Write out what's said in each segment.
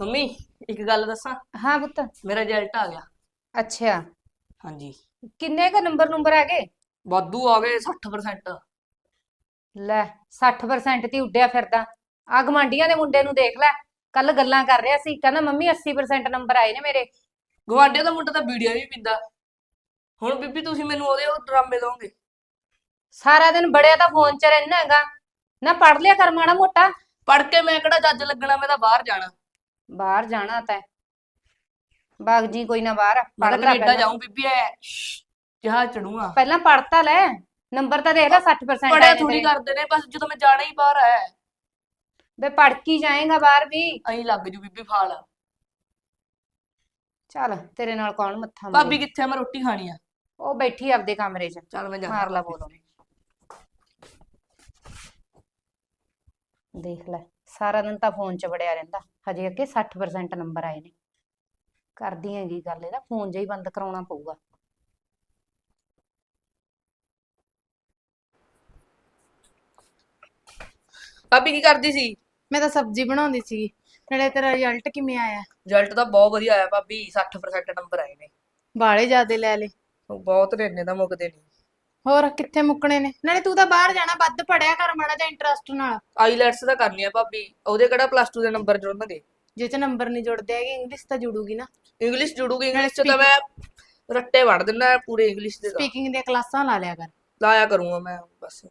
Mummy ਇੱਕ ਗੱਲ ਦੱਸਾਂ? ਹਾਂ ਪੁੱਤ। ਮੇਰਾ ਰਿਜ਼ਲਟ ਆ ਗਿਆ। ਅੱਛਾ। ਹਾਂਜੀ। ਕਿੰਨੇ ਕ ਨੰਬਰ ਨੰਬਰ ਆ ਗਏ ਵਾਧੂ ਆ ਗਏ 60% ਲੈ 60% ਤੇ ਉੱਡਿਆ ਫਿਰਦਾ। ਆ ਗਵਾਂਡੀਆਂ ਦੇ ਮੁੰਡੇ ਨੂੰ ਦੇਖ ਲੈ। ਕੱਲ ਗੱਲਾਂ ਕਰ ਰਿਹਾ ਸੀ। ਕਹਿੰਦਾ ਮੰਮੀ 80% ਨੰਬਰ ਆਏ ਨੇ ਮੇਰੇ। ਗਵਾਂਢੀਆਂ ਦਾ ਮੁੰਡਾ ਤਾਂ ਵੀਡੀਓ ਵੀ ਪੀਂਦਾ। ਹੁਣ ਬੀਬੀ ਤੁਸੀਂ ਮੈਨੂੰ ਉਹਦੇ ਉਹ ਡਰਾਮੇ ਦੋਗੇ ਸਾਰਾ ਦਿਨ ਬੜਿਆ ਤਾਂ ਫੋਨ 'ਚ ਰਹਿਣਾ ਹੈਗਾ। ਨਾ ਪੜ ਲਿਆ ਕਰ ਮਾੜਾ ਮੋਟਾ। ਪੜ ਕੇ ਮੈਂ ਕਿਹੜਾ ਜੱਜ ਲੱਗਣਾ ਮੈਂ ਤਾਂ ਬਾਹਰ ਜਾਣਾ। ਬਾਹਰ ਜਾਣਾ ਤੈਂ ਬਾਗ ਜੀ ਕੋਈ ਨਾ ਬਾਹਰ ਮੈਂ ਤਾਂ ਲੈ ਕੈਨੇਡਾ ਪਹਿਲਾਂ। ਜਾਊਂ ਬੀਬੀ ਐ। ਜਹਾਜ਼ ਚੜੂੰਗਾ। ਪਹਿਲਾਂ ਪੜਤਾ ਲੈ। ਨੰਬਰ ਤਾਂ ਦੇਖ ਲੈ 60% ਪੜਿਆ ਆਏ ਨੇ ਥੋੜੀ ਤੇਰੇ ਕਰਦੇ ਨੇ ਬਸ ਜਦੋਂ ਮੈਂ ਜਾਣਾ ਹੀ ਬਾਹਰ ਹੈ। ਬੇ ਪੜ ਕੀ ਜਾਏਗਾ ਬਾਹਰ ਵੀ। ਐਂ ਲੱਗ ਜੂ ਬੀਬੀ ਫਾਲ। ਚੱਲ ਤੇਰੇ ਨਾਲ ਕੌਣ ਮੱਥਾ ਭਾਬੀ ਮਾਰੇ ਕਿੱਥੇ ਆ? ਮੈਂ ਰੋਟੀ ਖਾਣੀ ਆ। ਉਹ ਬੈਠੀ ਆਪਦੇ ਕਮਰੇ 'ਚ। ਚੱਲ ਮੈਂ ਜਾਣਾ ਮਾਰ ਲਾ ਬੋਲ ਦੇਖ ਲੈ ਸਾਰਾ ਦਿਨ ਤਾਂ ਫੋਨ 'ਚ ਵੜਿਆ ਰਹਿੰਦਾ। ਹਜੇ ਅੱਗੇ 60% ਨੰਬਰ ਆਏ ਨੇ। ਕਰਦੀ ਹੈਗੀ ਗੱਲ ਇਹਦਾ ਫੋਨ ਜਿਹਾ ਹੀ ਬੰਦ ਕਰਾਉਣਾ ਪਊਗਾ। ਭਾਬੀ ਕੀ ਕਰਦੀ ਸੀ? ਮੈਂ ਤਾਂ ਸਬਜ਼ੀ ਬਣਾਉਂਦੀ ਸੀ। ਨਾਲੇ ਤੇਰਾ ਰਿਜ਼ਲਟ ਕਿਵੇਂ ਆਇਆ? ਰਿਜ਼ਲਟ ਤਾਂ ਬਹੁਤ ਵਧੀਆ ਆਇਆ ਭਾਬੀ 60% ਨੰਬਰ ਆਏ ਨੇ। ਬਾਲੇ ਜ਼ਿਆਦੇ ਲੈ ਲੇ ਉਹ ਬਹੁਤ ਨੇ ਇੰਨੇ ਤਾਂ ਮੁੱਕਦੇ ਨਹੀਂ ਹੋਰ ਕਿੱਥੇ ਮੁੱਕਣੇ ਨੇ? ਨਾਲੇ ਤੂੰ ਤਾਂ ਬਾਹਰ ਜਾਣਾ ਵੱਧ ਪੜਿਆ ਕਰ ਮਾੜਾ ਜਿਹਾ ਇੰਟਰਸਟ ਨਾਲ। ਆਈਲੈਟਸ ਤਾਂ ਕਰਨੀ ਆ ਭਾਬੀ। ਉਹਦੇ ਕਿਹੜਾ ਪਲੱਸ 2 ਦੇ ਨੰਬਰ ਜੁੜਨਗੇ? ਜੇ ਚ ਨੰਬਰ ਨਹੀਂ ਜੁੜਦੇ ਹੈਗੇ ਇੰਗਲਿਸ਼ ਤਾਂ ਜੁੜੂਗੀ ਨਾ। ਇੰਗਲਿਸ਼ ਜੁੜੂਗੀ ਇੰਗਲਿਸ਼ ਚ ਤਾਂ ਮੈਂ ਰੱਟੇ ਵੜ ਦਿੰਦਾ ਪੂਰੇ ਇੰਗਲਿਸ਼ ਦੇ ਤਾਂ। ਸਪੀਕਿੰਗ ਦੀਆਂ ਕਲਾਸਾਂ ਲਾ ਲਿਆ ਕਰ। ਲਾਇਆ ਕਰੂੰਗਾ ਮੈਂ ਬਸ।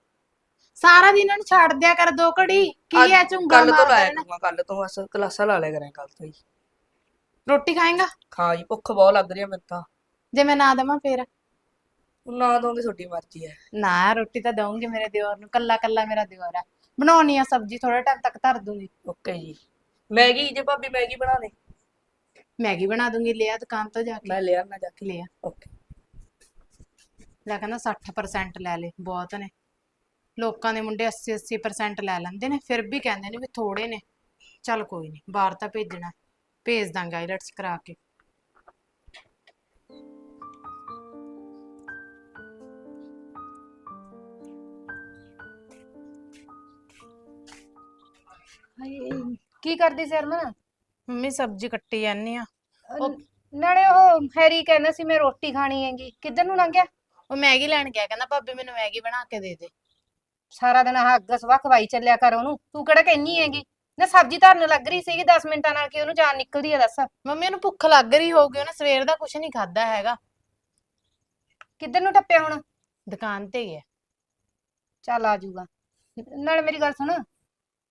ਸਾਰਾ ਦਿਨ ਇਹਨੂੰ ਛੱਡ ਦਿਆ ਕਰ ਦੋ ਘੜੀ। ਕੀ ਐ ਝੁੰਗਾ ਕੱਲ ਤੋਂ ਮਾਰਦਾ ਲਾਇਆ ਰਹਿਣਾ? ਕਰੂੰਗਾ ਕੱਲ ਤੋਂ ਬਸ ਕਲਾਸਾਂ ਲਾ ਲਿਆ ਕਰਾਂ ਕੱਲ ਤੋਂ ਹੀ। ਰੋਟੀ ਖਾਏਗਾ? ਹਾਂ ਜੀ ਭੁੱਖ ਬਹੁਤ ਲੱਗ ਰਹੀ ਹੈ ਮੈਨੂੰ ਤਾਂ। ਜੇ ਮੈਂ ਨਾ ਦੇਵਾਂ ਫੇਰ। ਨਾ ਦੋਗੇ ਤੁਹਾਡੀ ਮਰਜ਼ੀ ਹੈ। ਨਾ ਰੋਟੀ ਤਾਂ ਦਊਂਗੀ ਮੇਰੇ ਦਿਓਰ ਨੂੰ ਕੱਲਾ ਕੱਲਾ ਮੇਰਾ ਦਿਓਰ ਆ। ਬਣਾਉਣੀ ਆ ਸਬਜ਼ੀ ਥੋੜਾ ਟਾਈਮ ਤੱਕ ਧਰ ਦੂੰਗੀ। ਓਕੇ ਜੀ। ਮੈਗੀ ਜੇ ਭਾਬੀ ਮੈਗੀ ਬਣਾ ਦੇ। ਮੈਗੀ ਬਣਾ ਦੂੰਗੀ ਲਿਆ ਦੁਕਾਨ ਤੋਂ ਜਾ ਕੇ। ਮੈਂ ਲਿਆ ਨਾ ਜਾ ਕੇ। ਲਿਆ। ਓਕੇ ਲੈ ਕਹਿੰਦਾ 60% ਲੈ ਲੈ ਬਹੁਤ ਨੇ। ਲੋਕਾਂ ਦੇ ਮੁੰਡੇ 80 80% ਲੈ ਲੈਂਦੇ ਨੇ ਫਿਰ ਵੀ ਕਹਿੰਦੇ ਨੇ ਵੀ ਥੋੜੇ ਨੇ। ਚੱਲ ਕੋਈ ਨਹੀਂ ਬਾਹਰ ਤਾਂ ਭੇਜਣਾ। ਭੇਜ ਦਾਂਗੇ ਆਈਲਟਸ ਕਰਾ ਕੇ। ਕੀ ਕਰਦੀ ਸੀ ਹਰਮਨ ਮੰਮੀ ਸਬਜ਼ੀ ਕੱਟੀ ਜਾਂਦੀ ਆ। ਨਾਲੇ ਉਹ ਹੈਰੀ ਕਹਿੰਦਾ ਸੀ ਮੈਂ ਰੋਟੀ ਖਾਣੀ ਹੈਗੀ। ਕਿੱਧਰ ਨੂੰ ਲੰਘਿਆ? ਉਹ ਮੈਗੀ ਲੈਣ ਗਿਆ ਕਹਿੰਦਾ ਭਾਬੀ ਮੈਨੂੰ ਮੈਗੀ ਬਣਾ ਕੇ ਦੇ ਦੇ। ਸਾਰਾ ਦਿਨ ਆਹ ਅੱਗ ਸਵਾ ਖਵਾਈ ਚੱਲਿਆ ਕਰ ਉਹਨੂੰ। ਤੂੰ ਕਿਹੜਾ ਕਹਿਨੀ ਹੈਗੀ? ਨਾ ਸਬਜ਼ੀ ਧਰਨ ਲੱਗ ਰਹੀ ਸੀਗੀ 10 ਮਿੰਟਾਂ ਨਾਲ ਕਿ ਉਹਨੂੰ ਜਾਨ ਨਿਕਲਦੀ ਆ ਦੱਸ। ਮੰਮੀ ਨੂੰ ਭੁੱਖ ਲੱਗ ਰਹੀ ਹੋਊਗੀ ਉਹਨੇ ਸਵੇਰ ਦਾ ਕੁਝ ਨਹੀਂ ਖਾਦਾ ਹੈਗਾ। ਕਿੱਧਰ ਨੂੰ ਟੱਪਿਆ ਹੁਣ? ਦੁਕਾਨ ਤੇ ਗਿਆ ਚੱਲ ਆ ਜਾਊਗਾ ਨਾਲੇ ਮੇਰੀ ਗੱਲ ਸੁਣ।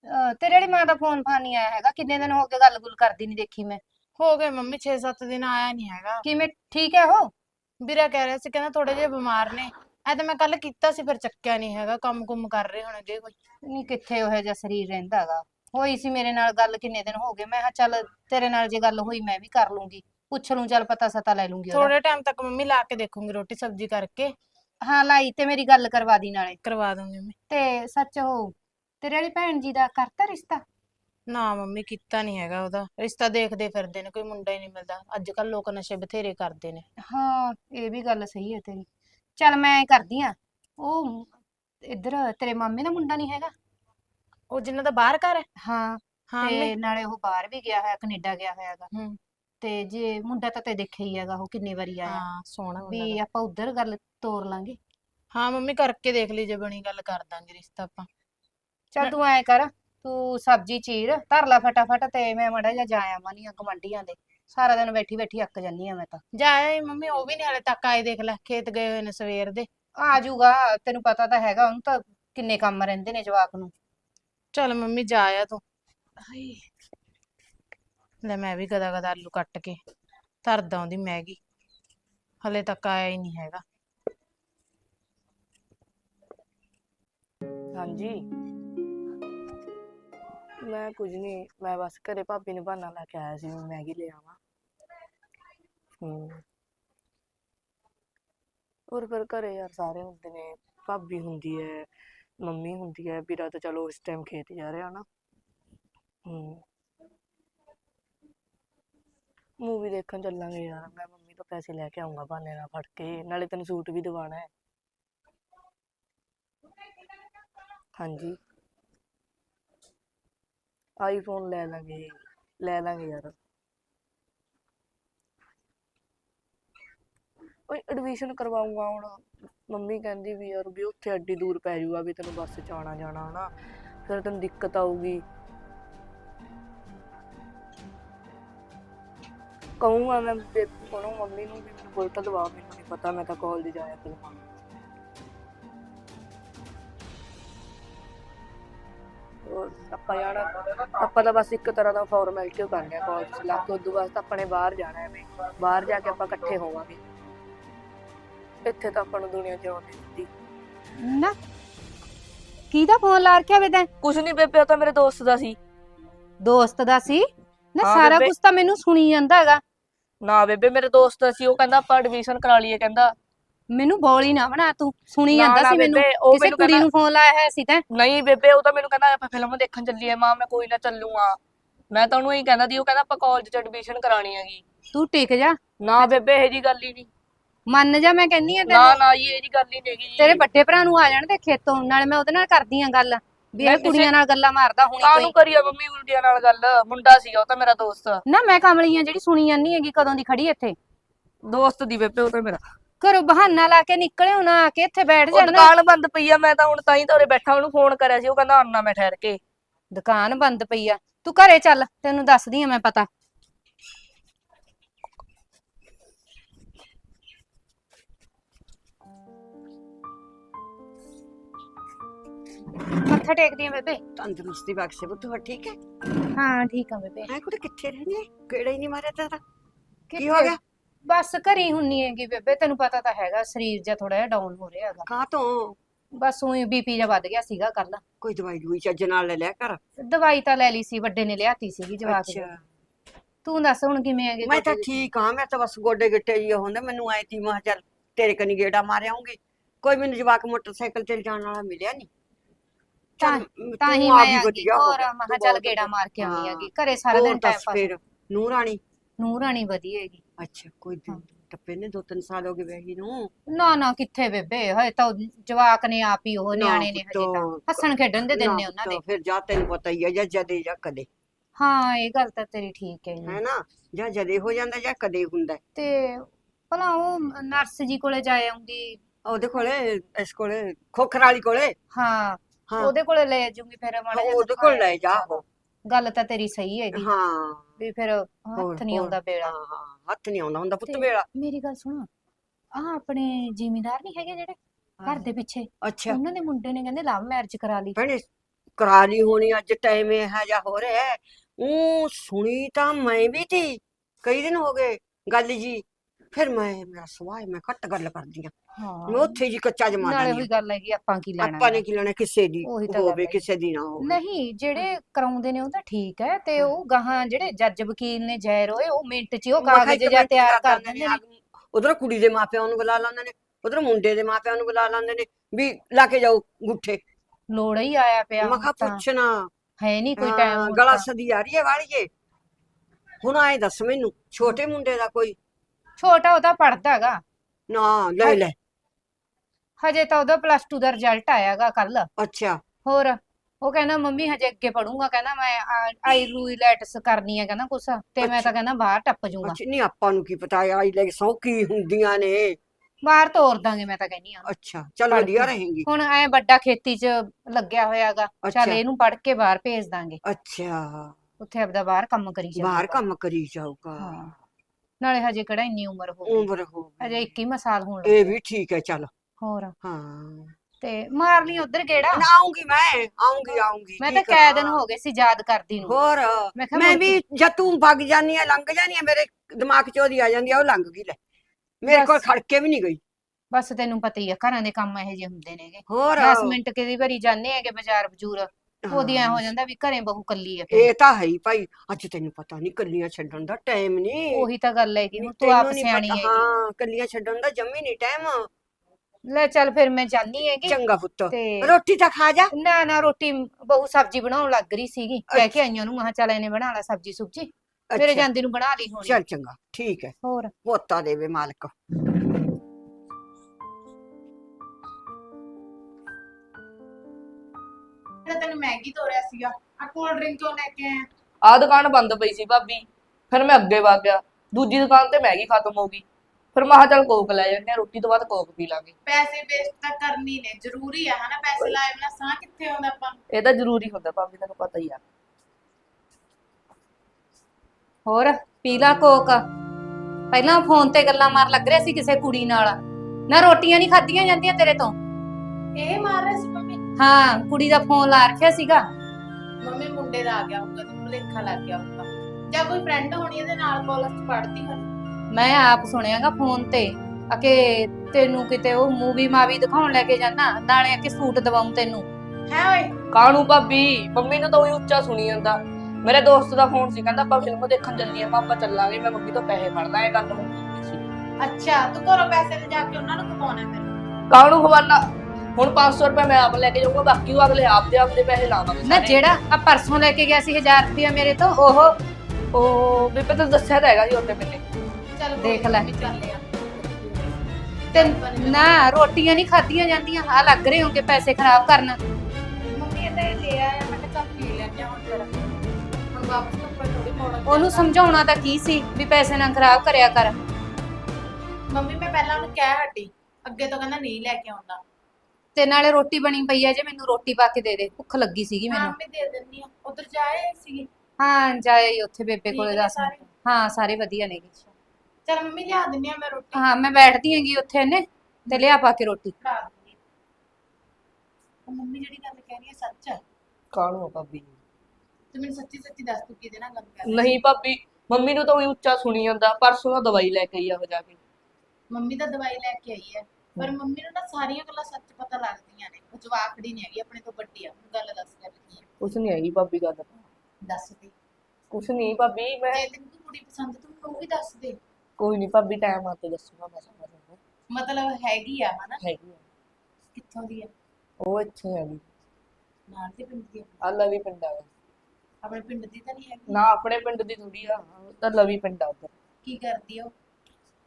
ਅਹ ਤੇਰੇ ਵਾਲੀ ਮਾਂ ਦਾ ਫੋਨ ਫਾਨ ਨਹੀਂ ਆਇਆ ਹੈਗਾ ਕਿੰਨੇ ਦਿਨ ਹੋ ਗਏ ਗੱਲ ਗੁੱਲ ਕਰਦੀ ਨਹੀਂ ਦੇਖੀ ਮੈਂ। ਹੋ ਗਏ ਮੰਮੀ 6-7 ਦਿਨ ਆਇਆ ਨਹੀਂ ਹੈਗਾ। ਕਿਵੇਂ ਠੀਕ ਹੈ ਉਹ? ਵੀਰਾ ਕਹਿ ਰਿਹਾ ਸੀ ਕਹਿੰਦਾ ਥੋੜੇ ਜਿਹਾ ਬਿਮਾਰ ਨੇ। ਐ ਤਾਂ ਮੈਂ ਕੱਲ ਕੀਤਾ ਸੀ ਫਿਰ ਚੱਕਿਆ ਨਹੀਂ ਹੈਗਾ ਕੰਮ ਕੁੰਮ ਕਰ ਰਹੇ ਹੋਣਗੇ ਕੋਈ। ਨਹੀਂ ਕਿੱਥੇ ਉਹ ਜਿਹਾ ਸਰੀਰ ਰਹਿੰਦਾ ਹੈਗਾ ਹੋਈ ਸੀ ਮੇਰੇ ਨਾਲ ਗੱਲ ਕਿੰਨੇ ਦਿਨ ਹੋ ਗਏ ਮੈਂ ਕਿਹਾ ਚੱਲ ਤੇਰੇ ਨਾਲ ਜੇ ਗੱਲ ਹੋਈ ਮੈਂ ਵੀ ਕਰ ਲੂੰਗੀ। ਪੁੱਛ ਲੂੰ ਚੱਲ ਪਤਾ ਸਤਾ ਲੈ ਲੂੰਗੀ ਉਹਦਾ। ਥੋੜੇ ਟਾਈਮ ਤੱਕ ਮੰਮੀ ਲਾ ਕੇ ਦੇਖੂੰਗੀ ਰੋਟੀ ਸਬਜ਼ੀ ਕਰਕੇ। ਹਾਂ ਲਾਈ ਤੇ ਮੇਰੀ ਗੱਲ ਕਰਵਾ ਦੀ ਨਾਲੇ। ਕਰਵਾ ਦੂੰਗੀ ਮੈਂ ਤੇ ਸੱਚ ਉਹ ਤੇਰੇ ਵਾਲੀ ਭੈਣ ਜੀ ਦਾ ਕਰਤਾ ਰਿਸ਼ਤਾ? ਨਾ ਮੰਮੀ ਕੀਤਾ ਨਹੀਂ ਹੈਗਾ ਉਹਦਾ। ਰਿਸ਼ਤਾ ਦੇਖਦੇ ਫਿਰਦੇ ਨੇ ਕੋਈ ਮੁੰਡਾ ਹੀ ਨਹੀਂ ਮਿਲਦਾ। ਅੱਜ ਕੱਲ ਲੋਕ ਨਸ਼ੇ ਬਥੇਰੇ ਕਰਦੇ ਨੇ। ਹਾਂ ਇਹ ਵੀ ਗੱਲ ਸਹੀ ਹੈ ਤੇਰੀ। ਚੱਲ ਮੈਂ ਐਂ ਕਰਦੀ ਆ। ਉਹ ਇੱਧਰ ਤੇਰੇ ਮਾਮੇ ਦਾ ਮੁੰਡਾ ਨਹੀਂ ਹੈਗਾ? ਉਹ ਜਿਨ੍ਹਾਂ ਦਾ ਬਾਹਰ ਘਰ ਹੈ? ਹਾਂ ਹਾਂ ਤੇ ਨਾਲੇ ਉਹ ਬਾਹਰ ਵੀ ਗਿਆ ਹੋਇਆ ਕੈਨੇਡਾ ਗਿਆ ਹੋਇਆ ਹੈਗਾ। ਹੂੰ। ਤੇ ਜੇ ਮੁੰਡਾ ਤਾਂ ਤੇ ਦੇਖਿਆ ਹੀ ਹੈਗਾ ਉਹ ਕਿੰਨੀ ਵਾਰੀ ਆਇਆ। ਹਾਂ ਸੋਹਣਾ ਮੁੰਡਾ ਵੀ ਗਾ। ਆਪਾਂ ਉਧਰ ਗੱਲ ਤੋਰ ਲਾਂਗੇ। ਹਾਂ ਮੰਮੀ ਕਰਕੇ ਦੇਖ ਲਈ ਜੇ ਬਣੀ ਗੱਲ ਕਰ ਦਾਂਗੇ ਰਿਸ਼ਤਾ ਆਪਾਂ। ਚੱਲ ਤੂੰ ਐ ਕਰ ਤੂੰ ਸਬਜ਼ੀ ਚੀਰ ਧਰ ਲੈ ਫਟਾਫਟ ਤੇ ਮੈਂ ਮੜਾ ਜਾ ਜਾ ਆਵਾਂ ਨੀ ਗਮੰਡੀਆਂ ਦੇ। ਸਾਰਾ ਦਿਨ ਬੈਠੀ ਬੈਠੀ ਅੱਕ ਜੰਨੀ ਆ ਮੈਂ ਤਾਂ। ਜਾ ਆਏ ਮੰਮੀ ਉਹ ਵੀ ਨਹੀਂ ਹਲੇ ਤੱਕ ਆਏ ਦੇਖ ਲੈ ਖੇਤ ਗਏ ਹੋਏ ਨੇ ਸਵੇਰ ਦੇ। ਆ ਜਾਊਗਾ ਤੈਨੂੰ ਪਤਾ ਤਾਂ ਹੈਗਾ ਉਹਨੂੰ ਤਾਂ ਕਿੰਨੇ ਕੰਮ ਰਹਿੰਦੇ ਨੇ ਜਵਾਕ ਨੂੰ। ਚੱਲ ਮੰਮੀ ਜਾ ਆ ਤੂੰ। ਹਾਏ। ਲੈ ਮੈਂ ਵੀ ਗਦਾ ਗਦਾ ਆਲੂ ਕੱਟ ਕੇ ਧਰਦਾ ਉਹਦੀ ਮੈਗੀ। ਹਲੇ ਤੱਕ ਆਇਆ ਹੀ ਨਹੀਂ ਹੈਗਾ। ਹਾਂਜੀ। ਮੈਂ ਕੁਝ ਨਹੀਂ ਮੈਂ ਬਸ ਘਰੇ ਭਾਬੀ ਨੂੰ ਬਹਾਨਾ ਲਾ ਕੇ ਆਇਆ ਸੀ ਮੈਂ ਮੈਗੀ ਲੈ ਆਵਾਂ। ਹੂੰ। ਹੋਰ ਫਿਰ ਘਰੇ ਯਾਰ ਸਾਰੇ ਹੁੰਦੇ ਨੇ ਭਾਬੀ ਹੁੰਦੀ ਹੈ ਮੰਮੀ ਹੁੰਦੀ ਹੈ ਵੀਰਾ ਤਾਂ ਚਲੋ ਇਸ ਟਾਈਮ ਖੇਤ ਜਾ ਰਿਹਾ ਨਾ। ਹੂੰ। ਮੂਵੀ ਦੇਖਣ ਚੱਲਾਂਗੇ ਯਾਰ ਮੈਂ ਮੰਮੀ ਤੋਂ ਪੈਸੇ ਲੈ ਕੇ ਆਉਂਗਾ ਬਹਾਨੇ ਨਾਲ ਫੜ ਕੇ ਨਾਲੇ ਤੈਨੂੰ ਸੂਟ ਵੀ ਦਿਵਾਣਾ ਹੈ ਹਾਂਜੀ। ਆਈਫੋਨ ਲੈ ਲਾਂਗੇ ਲੈ ਲਾਂਗੇ ਯਾਰ। ਓਏ ਐਡਮਿਸ਼ਨ ਕਰਵਾਉਂਗਾ ਹੁਣ। ਮੰਮੀ ਕਹਿੰਦੀ ਵੀ ਯਾਰ ਵੀ ਉੱਥੇ ਐਡੀ ਦੂਰ ਪੈ ਜਾਊਗਾ ਵੀ ਤੈਨੂੰ ਬੱਸ ਚ ਆਉਣਾ ਜਾਣਾ, ਹਨਾ। ਫਿਰ ਤੈਨੂੰ ਦਿੱਕਤ ਆਊਗੀ। ਕਹੂੰਗਾ ਮੈਂ ਬੇਬੀ ਮੰਮੀ ਨੂੰ ਵੀ ਮੈਨੂੰ ਬੁਲਟ ਦਵਾ, ਮੈਨੂੰ ਨਹੀਂ ਪਤਾ, ਮੈਂ ਤਾਂ ਕਾਲਜ ਜਾਇਆ ਕਰੂੰਗਾ ਆਪਾਂ ਜਾਣਾ। ਆਪਾਂ ਤਾਂ ਬਸ ਇੱਕ ਤਰ੍ਹਾਂ ਦਾ ਫਾਰਮੈਲਿਟੀ ਕਰਨੀ ਆ ਕਾਲਜ ਚ। ਲੱਗ ਕੇ ਉਦੋਂ ਬਾਅਦ ਤਾਂ ਆਪਾਂ ਨੇ ਬਾਹਰ ਜਾਣਾ ਐਵੇਂ। ਬਾਹਰ ਜਾ ਕੇ ਆਪਾਂ ਇਕੱਠੇ ਹੋਵਾਂਗੇ। ਇੱਥੇ ਤਾਂ ਆਪਾਂ ਨੂੰ ਦੁਨੀਆ ਜਿਉਣ ਨਹੀਂ ਦਿੰਦੀ ਨਾ। ਕਿਹਦਾ ਫੋਨ ਲਾ ਰੱਖਿਆ ਵੇ ਤੈਂ? ਕੁਛ ਨਹੀਂ ਬੇਬੇ ਉਹ ਤਾਂ ਮੇਰੇ ਦੋਸਤ ਦਾ ਸੀ। ਦੋਸਤ ਦਾ ਸੀ? ਨਾ ਹਾਂ ਸਾਰਾ ਬੇਬੇ। ਕੁਝ ਤਾਂ ਮੈਨੂੰ ਸੁਣੀ ਜਾਂਦਾ ਹੈਗਾ। ਨਾ ਬੇਬੇ ਮੇਰੇ ਦੋਸਤ ਦਾ ਸੀ। ਉਹ ਕਹਿੰਦਾ ਆਪਾਂ ਐਡਮਿਸ਼ਨ ਕਰਾ ਲਈਏ ਕਹਿੰਦਾ। ਮੈਨੂੰ ਬੋਲੀ ਨਾ ਬਣਾ ਤੂੰ ਸੁਣੀ ਨਾ, ਜਾਂਦਾ ਨਾ ਸੀ ਮੈਨੂੰ। ਬੇਬੇ, ਉਹ ਕਿਸੇ ਮੈਨੂੰ ਕੁੜੀ ਕਹਿੰਦਾ- ਨੂੰ ਫੋਨ ਲਾਇਆ ਹੋਇਆ ਸੀ ਤੈਂ। ਨਹੀਂ ਬੇਬੇ ਉਹ ਤਾਂ ਮੈਨੂੰ ਕਹਿੰਦਾ ਆਪਾਂ ਫਿਲਮ ਦੇਖਣ ਚੱਲੀਏ ਮਾਂ ਮੈਂ ਕੋਈ ਨਾ ਚੱਲੂਗਾ ਮੈਂ ਤਾਂ ਉਹਨੂੰ ਇਹੀ ਕਹਿੰਦਾ ਸੀ ਉਹ ਕਹਿੰਦਾ ਆਪਾਂ ਕਾਲਜ ਚ ਐਡਮਿਸ਼ਨ ਕਰਾਣੀ ਹੈਗੀ। ਤੂੰ ਟਿਕ ਜਾ। ਨਾ ਬੇਬੇ ਇਹ ਜੀ ਗੱਲ ਹੀ ਨਹੀਂ। ਮੰਨ ਜਾ ਮੈਂ ਕਹਿੰਨੀ ਆ ਨਾ ਤੈਨੂੰ। ਨਾ ਜੀ ਇਹ ਜੀ ਗੱਲ ਹੀ ਨਹੀਂ ਹੈਗੀ ਜੀ। ਤੇਰੇ ਵੱਡੇ ਭਰਾ ਨੂੰ ਆ ਜਾਣ ਦੇ ਖੇਤੋਂ ਨਾਲੇ ਮੈਂ ਉਹਦੇ ਨਾਲ ਕਰਦੀ ਆ ਗੱਲ। ਵੀ ਮੈਂ ਇਹ ਕਿਸੇ- ਕੁੜੀਆਂ ਨਾਲ ਗੱਲਾਂ ਮਾਰਦਾ ਹੁਣੀ ਕਾਹਨੂੰ ਕੋਈ। ਕਰੀਆ ਮੰਮੀ ਉਲਟੀਆਂ ਨਾਲ ਗੱਲ? ਮੁੰਡਾ ਸੀਗਾ ਉਹ ਤਾਂ ਮੇਰਾ ਦੋਸਤ। ਨਾ ਮੈਂ ਕਮਲੀ ਆ ਜਿਹੜੀ ਸੁਣੀ ਜਾਂਦੀ ਹੈਗੀ ਕਦੋਂ ਦੀ ਖੜੀ ਇੱਥੇ? ਦੋਸਤ ਦੀ ਬੇਬੇ ਉਹ ਤਾਂ ਮੇਰਾ ਘਰੋਂ ਬਹਾਨਾ ਲਾ ਕੇ ਨਿਕਲਿਓ ਨਾ ਆ ਕੇ ਇੱਥੇ ਬੈਠ ਉਹ ਜਾਣਾ। ਦੁਕਾਨ ਬੰਦ ਪਈ ਆ ਮੈਂ ਤਾਂ ਹੁਣ ਤਾਂ ਹੀ ਤਾਂ ਉਰੇ ਬੈਠਾ ਉਹਨੂੰ ਫੋਨ ਕਰਿਆ ਸੀ ਉਹ ਕਹਿੰਦਾ ਆਉਣਾ ਮੈਂ ਠਹਿਰ ਕੇ। ਦੁਕਾਨ ਬੰਦ ਪਈ ਆ। ਤੂੰ ਘਰੇ ਚੱਲ ਤੈਨੂੰ ਦੱਸਦੀ ਆ ਮੈਂ ਪਤਾ। ਮੱਥਾ ਟੇਕਦੀ ਆ ਬੇਬੇ? ਤੰਦਰੁਸਤੀ ਬਖਸ਼ੇ ਪੁੱਤ ਹੋਰ ਠੀਕ ਹੈ? ਹਾਂ ਠੀਕ ਆ ਬੇਬੇ। ਐ ਕੁੜੇ ਕਿੱਥੇ ਰਹਿੰਦੀ ਹੈ ਕਿਹੜਾ ਹੀ ਨਹੀਂ ਮਾਰਿਆ ਤੇਰਾ। ਕੀ? ਹੋ ਗਿਆ? ਬਸ ਘਰੀ ਹੁੰਨੀ ਹੈਗੀ ਬੇਬੇ ਤੈਨੂੰ ਪਤਾ ਤਾਂ ਹੈਗਾ ਸਰੀਰ ਜਿਹਾ ਥੋੜਾ ਜਿਹਾ ਡਾਊਨ ਹੋ ਰਿਹਾ ਹੈਗਾ। ਕਾਹ ਤੋਂ? ਬਸ ਉਹੀ ਬੀਪੀ ਜਿਹਾ ਵੱਧ ਗਿਆ ਸੀਗਾ ਕੱਲ ਕੋਈ ਦਵਾਈ ਦੂਈ ਚੱਜ ਨਾਲ ਲੈ ਲਿਆ ਕਰ। ਦਵਾਈ ਤਾਂ ਲੈ ਲਈ ਸੀ ਵੱਡੇ ਨੇ ਲਿਆਤੀ ਸੀਗੀ ਜਵਾਕ ਅੱਛਾ। ਤੂੰ ਦੱਸ ਹੁਣ ਕਿਵੇਂ ਹੈਗੇ ਮੈਂ ਤਾਂ? ਠੀਕ ਹਾਂ ਮੈਂ ਤਾਂ ਬਸ ਗੋਡੇ ਗਿੱਟੇ ਜੀ ਹੁੰਦੇ ਮੈਨੂੰ ਐ ਤੀ ਮਾ ਚੱਲ ਤੇਰੇ ਕਨੀ ਗੇੜਾ ਮਾਰ ਆਉਂਗੀ ਕੋਈ ਮੈਨੂੰ ਜਵਾਕ ਮੋਟਰਸਾਈਕਲ ਤੇ ਜਾਣ ਵਾਲਾ ਮਿਲਿਆ ਨਹੀਂ ਤਾਂ ਤਾਂ ਹੀ ਮੈਂ ਆ ਗਈ ਹੋਰ ਮੈਂ ਕਿਹਾ ਚੱਲ ਗੇੜਾ ਮਾਰ ਕੇ ਆਉਣੀ ਹੈਗੀ ਘਰੇ ਸਾਰਾ ਦਿਨ ਟਾਈਮ ਪਾਸ ਫਿਰ ਨੂਰ ਰਾਣੀ? ਨੂੰਹ ਰਾਣੀ ਵਧੀਆ ਹੈਗੀ। ਅੱਛਾ ਕੋਈ ਦਿਨ ਟੱਪੇ ਨੇ ਦੋ ਤਿੰਨ ਸਾਲ ਹੋ ਗਏ ਵਿਆਹੀ ਨੂੰ। ਨਾ ਨਾ ਕਿੱਥੇ ਬੇਬੇ ਹਜੇ ਤਾਂ ਉਹ ਜਵਾਕ ਨੇ ਆਪ ਹੀ ਉਹ ਨਿਆਣੇ ਨੇ ਹਜੇ ਤਾਂ। ਪੁੱਤ, ਹੱਸਣ ਖੇਡਣ ਦੇ ਦਿਨ ਨਾ ਉਹਨਾਂ ਦੇ। ਫਿਰ ਜਾ ਤੈਨੂੰ ਪਤਾ ਹੀ ਹੈ ਜਾਂ ਜਦੇ ਜਾਂ ਕਦੇ। ਹਾਂ ਇਹ ਗੱਲ ਤਾਂ ਤੇਰੀ ਠੀਕ ਹੈ ਹੈ ਨਾ ਜਾਂ ਜਦੇ ਹੋ ਜਾਂਦਾ ਜਾਂ ਕਦੇ ਹੁੰਦਾ। ਹੈ। ਤੇ ਭਲਾ ਉਹ ਨਰਸ ਜੀ ਕੋਲੇ ਜਾ ਆਉਂਗੀ ਉਹਦੇ ਕੋਲੇ ਇਸ ਕੋਲੇ ਖੋਖਰ ਵਾਲੀ ਕੋਲੇ। ਹਾਂ ਹਾਂ। ਉਹਦੇ ਕੋਲੇ ਲੈ ਜਾਊਂਗੀ ਫਿਰ ਮਾੜਾ ਜਿਹਾ ਉਹਦੇ ਕੋਲ ਲੈ ਜਾ ਉਹ। ਗੱਲ ਤਾਂ ਤੇਰੀ ਸਹੀ ਹੈਗੀ ਹਾਂ। ਵੀ ਫਿਰ ਹੋਰ, ਹੱਥ ਨਹੀਂ ਹੋਰ। ਆਉਂਦਾ ਬੇੜਾ। ਹਾਂ ਹਾਂ। ਹੱਥ ਨਹੀਂ ਆਉਂਦਾ ਹੁੰਦਾ ਪੁੱਤ ਵੇਲਾ। ਮੇਰੀ ਗੱਲ ਸੁਣੋ ਆ ਆਪਣੇ ਜ਼ਿਮੀਂਦਾਰ ਨਹੀਂ ਹੈਗੇ ਜਿਹੜੇ ਘਰ ਦੇ ਪਿੱਛੇ? ਅੱਛਾ। ਉਹਨਾਂ ਦੇ ਮੁੰਡੇ ਨੇ ਕਹਿੰਦੇ ਲਵ ਮੈਰਿਜ ਕਰਾ ਲਈ। ਭੈਣੇ ਕਰਾ ਲਈ ਹੋਣੀ ਅੱਜ ਟਾਈਮ ਇਹ ਜਾ ਹੋ ਰਿਹਾ ਹੈ। ਉਹ ਸੁਣੀ ਤਾਂ ਮੈਂ ਵੀ ਤੀ ਕਈ ਦਿਨ ਹੋ ਗਏ ਗੱਲ ਜੀ। ਫਿਰ ਮੈਂ ਮੇਰਾ ਸਵਾਏ ਮੈਂ ਘੱਟ ਗੱਲ ਕਰਦੀ ਆ ਮੈਂ ਹਾਂ ਉੱਥੇ ਜੀ ਕੱਚਾ ਜਮਾ ਨਾਲੇ ਉਹੀ ਗੱਲ ਹੈਗੀ ਆਪਾਂ ਕੀ। ਲੈਣਾ ਆਪਾਂ ਨੇ। ਕੀ ਲੈਣਾ ਕਿਸੇ ਦੀ ਉਹੀ ਤਾਂ ਗੱਲ ਹੋਵੇ ਹੈ। ਕਿਸੇ ਦੀ ਨਾ ਹੋਵੇ। ਨਹੀਂ ਜਿਹੜੇ ਕਰਾਉਂਦੇ ਨੇ ਉਹ ਤਾਂ ਠੀਕ ਹੈ ਤੇ ਉਹ ਗਾਹਾਂ ਜਿਹੜੇ ਜੱਜ ਵਕੀਲ ਨੇ ਜ਼ਹਿਰ ਹੋਏ ਉਹ ਮਿੰਟ 'ਚ ਹੀ ਉਹ ਕਾਗਜ਼ ਮਿੰਟ ਤਿਆਰ ਕਰ ਦਿੰਦੇ ਨੇ ਉਧਰ ਕੁੜੀ ਦੇ ਮਾਪਿਆਂ ਨੂੰ ਬੁਲਾ ਲੈਂਦੇ ਨੇ ਉਧਰ ਮੁੰਡੇ ਦੇ ਮਾਪਿਆਂ ਨੂੰ ਬੁਲਾ ਲੈਂਦੇ ਨੇ ਵੀ ਲਾ ਕੇ ਜਾਓ ਗੁੱਠੇ। ਲੋੜਾ ਹੀ ਆਇਆ ਪਿਆ ਮੈਂ ਕਿਹਾ ਤਾਂ। ਪੁੱਛਣਾ ਹੈ ਨਹੀਂ ਕੋਈ ਹਾਂ, ਟਾਈਮ ਗਲਾ ਸਦੀ ਆ ਰਹੀ ਹੈ ਵਾਲੀਏ। ਹੁਣ ਆਏ ਦੱਸ ਮੈਨੂੰ ਛੋਟੇ ਮੁੰਡੇ ਦਾ ਕੋਈ? ਛੋਟਾ ਉਹਦਾ ਪੜਦਾ ਹੈਗਾ। ਨਾ ਲੈ ਲੈ। ਹਜੇ ਤਾਂ ਉਹਦਾ ਪਲੱਸ 2 ਦਾ ਰਿਜ਼ਲਟ ਆਇਆਗਾ ਕੱਲ ਅੱਛਾ। ਹੋਰ ਉਹ ਕਹਿੰਦਾ ਮੰਮੀ ਹਜੇ ਅੱਗੇ ਪੜੂੰਗਾ ਕਹਿੰਦਾ ਮੈਂ ਆਈ ਰੂਇਲੈਟਸ ਕਰਨੀ ਹੈ ਕਹਿੰਦਾ ਕੁਛ ਤੇ ਮੈਂ। ਤਾਂ ਕਹਿੰਦਾ ਬਾਹਰ ਟੱਪ ਜਾਊਂਗਾ। ਅੱਛਾ ਨਹੀਂ ਆਪਾਂ ਨੂੰ ਕੀ ਪਤਾ ਆਈ ਲੈ ਸੌ ਕੀ ਹੁੰਦੀਆਂ ਨੇ। ਬਾਹਰ ਤੋਰ ਦਾਂਗੇ ਮੈਂ ਤਾਂ ਕਹਿੰਨੀ ਆ ਅੱਛਾ ਚੱਲ ਵਧੀਆ। ਰਹੇਗੀ। ਹੁਣ ਐ ਵੱਡਾ ਖੇਤੀ 'ਚ ਲੱਗਿਆ ਹੋਇਆਗਾ। ਚੱਲ। ਇਹਨੂੰ ਪੜ ਕੇ ਬਾਹਰ ਭੇਜ ਦਾਂਗੇ। ਅੱਛਾ। ਉੱਥੇ ਆਪਦਾ ਬਾਹਰ ਕੰਮ ਕਰੀ ਬਾਹਰ ਜਾਊਗਾ ਕੰਮ ਕਰੀ ਜਾਊਗਾ। ਨਾਲੇ ਹਜੇ ਕਿਹੜਾ ਇੰਨੀ ਉਮਰ ਹੋ ਗਈ। ਉਮਰ ਹੋ ਹਜੇ 21 ਸਾਲ ਹੋਣ ਇਹ ਲੱਗੇ ਵੀ ਠੀਕ ਹੈ ਚੱਲ। ਹੋਰ। ਹਾਂ। ਤੇ ਮਾਰ ਲਈ ਉਧਰ ਗੇੜਾ ਨਾ ਆਉਂਗੀ ਮੈਂ ਆਉਂਗੀ ਆਉਂਗੀ ਮੈਂ ਤਾਂ ਕੈ ਦਿਨ? ਹੋ ਗਏ ਸੀ ਯਾਦ ਕਰਦੀ ਨੂੰ। ਹੋਰ ਮੈਂ ਕਿਹਾ ਮੈਂ ਮੁੜ ਵੀ ਜਦ ਤੂੰ ਭੱਗ ਜਾਨੀ ਆ ਲੰਘ ਜਾਨੀ ਆ ਮੇਰੇ ਦਿਮਾਗ 'ਚ ਉਹਦੀ ਆ ਜਾਂਦੀ ਆ ਉਹ ਲੰਘ ਗਈ ਲੈ। ਮੇਰੇ ਕੋਲ। ਖੜ ਕੇ ਵੀ ਨਹੀਂ ਗਈ। ਬਸ ਤੈਨੂੰ ਪਤਾ ਹੀ ਆ ਘਰਾਂ ਦੇ ਕੰਮ ਇਹੋ ਜਿਹੇ ਹੁੰਦੇ ਨੇਗੇ। ਹੋਰ। 10 ਮਿੰਟ ਕਿਤੇ ਵਾਰੀ ਜਾਂਦੇ ਹੈਗੇ ਬਾਜ਼ਾਰ ਬਜੂਰ ਉਹਦੀ ਐ ਹੋ ਜਾਂਦਾ ਵੀ ਘਰੇ ਬਹੂ ਕੱਲੀ ਆ। ਇਹ ਤਾਂ ਹੈ ਹੀ ਭਾਈ ਅੱਜ ਤੈਨੂੰ ਪਤਾ ਨਹੀਂ ਕੱਲੀਆਂ ਛੱਡਣ ਦਾ ਟਾਈਮ ਨਹੀਂ ਉਹੀ ਤਾਂ ਗੱਲ ਹੈਗੀ ਹੁਣ ਤੂੰ ਆਪ ਸਿਆਣੀ ਹੈਗੀ। ਹਾਂ ਕੱਲੀਆਂ ਛੱਡਣ ਦਾ ਜੰਮੀ ਨਹੀਂ ਟਾਈਮ। ਲੈ ਚੱਲ ਫਿਰ ਮੈਂ ਜਾਨੀ ਹੈਗੀ। ਚੰਗਾ ਪੁੱਤ। ਤੇ ਰੋਟੀ ਤਾਂ ਖਾ ਜਾ। ਨਾ ਨਾ ਰੋਟੀ ਬਹੂ ਸਬਜ਼ੀ ਬਣਾਉਣ ਲੱਗ ਰਹੀ ਸੀਗੀ। ਕਹਿ ਕੇ ਆਈਆਂ ਨੂੰ ਮਹਾ ਚੱਲ ਇਹਨੇ ਬਣਾ ਲਾ ਸਬਜ਼ੀ ਸੁਬਜੀ। ਮੇਰੇ ਅੱਛਾ, ਜਾਂਦੀ ਨੂੰ ਬਣਾ ਲਈ ਹੋਣੀ। ਚੱਲ ਚੰਗਾ ਠੀਕ ਹੈ। ਹੋਰ? ਪੋਤਾ ਦੇਵੇ ਮਾਲਕ। ਜਿਹੜਾ ਤੈਨੂੰ ਮੈਗੀ ਤੋਰਿਆ ਸੀਗਾ। ਆ ਕੋਲਡ ਡਰਿੰਕ ਕਿਉਂ ਲੈ ਕੇ ਆਇਆ। ਆਹ ਦੁਕਾਨ ਬੰਦ ਪਈ ਸੀ ਭਾਬੀ। ਫਿਰ ਮੈਂ ਅੱਗੇ ਵਗ ਗਿਆ। ਦੂਜੀ ਦੁਕਾਨ ਤੇ ਮੈਗੀ ਖਤਮ ਹੋ ਗਈ। ਫਿਰ ਮੈਂ ਕਿਹਾ ਚੱਲ ਕੋਕ ਲੈ ਜਾਂਦੇ ਆ ਰੋਟੀ ਤੋਂ ਬਾਅਦ ਕੋਕ ਪੀ ਲਾਂਗੇ। ਪੈਸੇ ਵੇਸਟ ਤਾਂ ਕਰਨੀ ਨੇ ਜ਼ਰੂਰੀ ਆ ਹਨਾ? ਪੈਸੇ ਲਾਏ ਬਿਨਾ ਸਾਹ ਕਿੱਥੇ ਆਉਂਦਾ ਆਪਾਂ? ਨੂੰ? ਇਹ ਤਾਂ ਜ਼ਰੂਰੀ ਹੁੰਦਾ ਭਾਬੀ ਤੈਨੂੰ ਪਤਾ ਹੀ ਆ। ਹੋਰ ਪੀਲਾ ਕੋਕ। ਪਹਿਲਾਂ ਫੋਨ ਤੇ ਗੱਲਾਂ ਮਾਰ ਲੱਗ ਰਿਹਾ ਸੀ ਕਿਸੇ ਕੁੜੀ ਨਾਲ। ਨਾ ਰੋਟੀਆਂ ਨਹੀਂ ਖਾਧੀਆਂ ਜਾਂਦੀਆਂ ਤੇਰੇ ਤੋਂ। ਇਹ ਮਾਰ ਰਿਹਾ ਸੀ ਮੰਮੀ? ਹਾਂ ਕੁੜੀ ਦਾ ਫੋਨ ਲਾ ਰੱਖਿਆ ਸੀਗਾ। ਮੰਮੀ ਮੁੰਡੇ ਦਾ ਆ ਗਿਆ ਹੋਊਗਾ ਤੇ ਭੁਲੇਖਾ ਲੱਗ ਗਿਆ ਹੋਊਗਾ। ਜਾਂ ਕੋਈ ਫਰੈਂਡ ਹੋਣੀ ਇਹਦੇ ਨਾਲ ਕਾਲਜ ਚ ਪੜ੍ਹਦੀ ਹੋਣੀ। ਮੈਂ ਆਪ ਸੁਣਿਆਗਾ ਫੋਨ ਤੇ ਆ ਕਿ ਤੈਨੂੰ ਕਿਤੇ ਉਹ ਮੂਵੀ ਮਾਵੀ ਦਿਖਾਉਣ ਲੈ ਕੇ ਜਾਣਾ ਨਾਲੇ ਕਿ ਸੂਟ ਦਵਾਉਂ ਤੈਨੂੰ। ਹੈ ਓਏ। ਕਾਹਨੂੰ ਭਾਬੀ? ਮੰਮੀ ਨੂੰ ਤਾਂ ਉਹੀ ਉੱਚਾ ਸੁਣੀ ਜਾਂਦਾ। ਮੇਰੇ ਦੋਸਤ ਦਾ ਫੋਨ ਸੀ ਕਹਿੰਦਾ ਆਪਾਂ ਫਿਲਮ ਦੇਖਣ ਚੱਲੀਏ ਮੈਂ ਆਪਾਂ ਚੱਲਾਂਗੇ ਮੈਂ ਮੰਮੀ ਤੋਂ ਪੈਸੇ ਫੜਦਾ ਇਹ ਗੱਲ ਹੁੰਦੀ ਸੀ ਅੱਛਾ ਤੂੰ ਘਰੋਂ ਪੈਸੇ ਲੈ ਜਾ ਕੇ ਉਹਨਾਂ ਨੂੰ ਕਮਾਉਣਾ ਫਿਰ? ਕਾਹਨੂੰ ਖਵਾਨਾ? ਹੁਣ 500 ਰੁਪਏ ਮੈਂ ਆਪ ਲੈ ਕੇ ਜਾਊਂਗਾ ਬਾਕੀ ਉਹ ਅਗਲੇ ਆਪ ਦੇ ਆਪ ਦੇ ਪੈਸੇ ਲਾਵਾਂਗੇ ਨਾ ਸਾਰੇ। ਜਿਹੜਾ ਆ ਪਰਸੋਂ ਲੈ ਕੇ ਗਿਆ ਸੀ 1000 ਰੁਪਇਆ ਮੇਰੇ ਤੋਂ ਉਹ ਉਹ ਬੇਬੇ ਤੈਨੂੰ ਦੱਸਿਆ ਤਾਂ ਹੈਗਾ ਜੀ ਉਹਨੇ ਮੈਨੇ। ਚੱਲ ਦੇਖ ਲੈ। ਆ। ਤੇ ਨਾ ਰੋਟੀਆਂ ਨਹੀਂ ਖਾਧੀਆਂ ਜਾਂਦੀਆਂ ਆ ਲੱਗ ਰਹੇ ਹੋਗੇ ਪੈਸੇ ਖਰਾਬ ਕਰਨ। ਮੰਮੀ ਇਹ ਤਾਂ ਇਹ ਲੈ ਆਇਆ ਮੈਂ ਕਿਹਾ ਚੱਲ ਪੀ ਲੈਂਦੇ ਹਾਂ ਹੁਣ ਫਿਰ। ਹੁਣ ਵਾਪਸ ਉੱਪਰ ਥੋੜੀ ਮੋੜਨ ਉਹਨੂੰ ਸਮਝਾਉਣਾ ਤਾਂ ਕੀ ਸੀ ਵੀ ਪੈਸੇ ਨਾ ਖਰਾਬ ਕਰਿਆ ਕਰ। ਮੰਮੀ ਮੈਂ ਪਹਿਲਾਂ ਉਹਨੂੰ ਕਹਿ ਹਟੀ ਅੱਗੇ ਤੋਂ ਕਹਿੰਦਾ ਨਹੀਂ ਲੈ ਕੇ ਆਉਂਦਾ। ਤੇ ਨਾਲੇ ਰੋਟੀ ਬਣੀ ਪਈ ਆ ਜੇ ਮੈਨੂੰ ਰੋਟੀ ਪਾ ਕੇ ਦੇ ਦੇ ਭੁੱਖ ਲੱਗੀ ਸੀਗੀ ਹਾਂ ਮੈਨੂੰ। ਮੈਂ ਦੇ ਦਿੰਨੀ ਆ। ਉਧਰ ਜਾਏ ਸੀਗੀ? ਹਾਂ ਜਾਏ ਉੱਥੇ ਬੇਬੇ ਠੀਕ ਕੋਲੇ ਨੇ ਦੱਸ। ਸਾਰੇ? ਹਾਂ ਸਾਰੇ ਵਧੀਆ ਨੇਗੇ ਚਲ ਮੰਮੀ ਲਿਆ ਦਿੰਨੀ ਆ ਮੈਂ ਰੋਟੀ। ਹਾਂ ਮੈਂ ਬੈਠਦੀ ਹੈਗੀ ਉੱਥੇ ਨੇ ਤੇ ਲਿਆ ਪਾ ਕੇ ਰੋਟੀ। ਖਾ ਦਿੰਨੀ ਆ। ਉਹ ਮੰਮੀ ਜਿਹੜੀ ਗੱਲ ਕਹਿ ਰਹੀ ਹੈ ਸੱਚ ਹੈ ਕਾਹਨੂੰ ਆ ਭਾਬੀ? ਤੂੰ ਮੈਨੂੰ ਸੱਚੀ ਸੱਚੀ ਦੱਸ ਤੂੰ ਕਿਹਦੇ ਨਾਲ ਗੱਲ ਕਰ ਰਹੀ ਨਹੀਂ ਭਾਬੀ ਮੰਮੀ ਨੂੰ ਤਾਂ ਉਹੀ ਉੱਚਾ ਸੁਣੀ ਜਾਂਦਾ। ਪਰਸੋਂ ਦਾ ਦਵਾਈ ਲੈ ਕੇ ਆਈ ਆ ਉਹ ਜਾ ਕੇ। ਮੰਮੀ ਤਾਂ ਦਵਾਈ ਲੈ ਕੇ ਆਈ ਹੈ ਪਰ ਮੰਮੀ ਨੂੰ ਨਾ ਸਾਰੀਆਂ ਗੱਲਾਂ ਸੱਚ ਪਤਾ ਲੱਗਦੀਆਂ ਨੇ। ਉਹ ਜਵਾਕੜੀ ਨਹੀਂ ਹੈਗੀ ਆਪਣੇ ਤੋਂ ਵੱਡੀ ਆ। ਹੁਣ ਗੱਲ ਦੱਸ ਕਰ ਕੀ ਹੈ ਕੁਛ ਨਹੀਂ ਹੈਗੀ ਭਾਬੀ ਗੱਲ। ਦੱਸ ਦੇ। ਕੁਛ ਨਹੀਂ ਭਾਬੀ ਮੈਂ ਜੇ ਤੈਨੂੰ ਕੋਈ ਕੁੜੀ ਪਸੰਦ ਤੂੰ ਮੈਨੂੰ ਉਹ ਵੀ ਦੱਸ ਦੇ। ਕੋਈ ਨਹੀਂ ਭਾਬੀ ਟਾਈਮ ਆ ਕੇ ਦੱਸੂਗਾ ਮੈਂ ਸਾਰਾ ਤੁਹਾਨੂੰ। ਮਤਲਬ ਹੈਗੀ ਆ ਹਨਾ? ਹੈਗੀ ਆ। ਕਿੱਥੋਂ ਦੀ ਆ? ਉਹ ਇੱਥੇ ਹੈਗੀ। ਨਾਲ ਦੇ ਪਿੰਡ ਦੀ ਆ? ਆ ਲਵੀ ਪਿੰਡ ਆ ਆਪਣੇ ਪਿੰਡ ਦੀ ਤਾਂ ਨਹੀਂ ਹੈਗੀ? ਨਾ ਆਪਣੇ ਪਿੰਡ ਦੀ ਥੋੜੀ ਆ। ਉਹ ਤਾਂ ਲਵੀ ਪਿੰਡ ਆ ਉੱਧਰ। ਕੀ ਕਰਦੀ ਆ ਉਹ?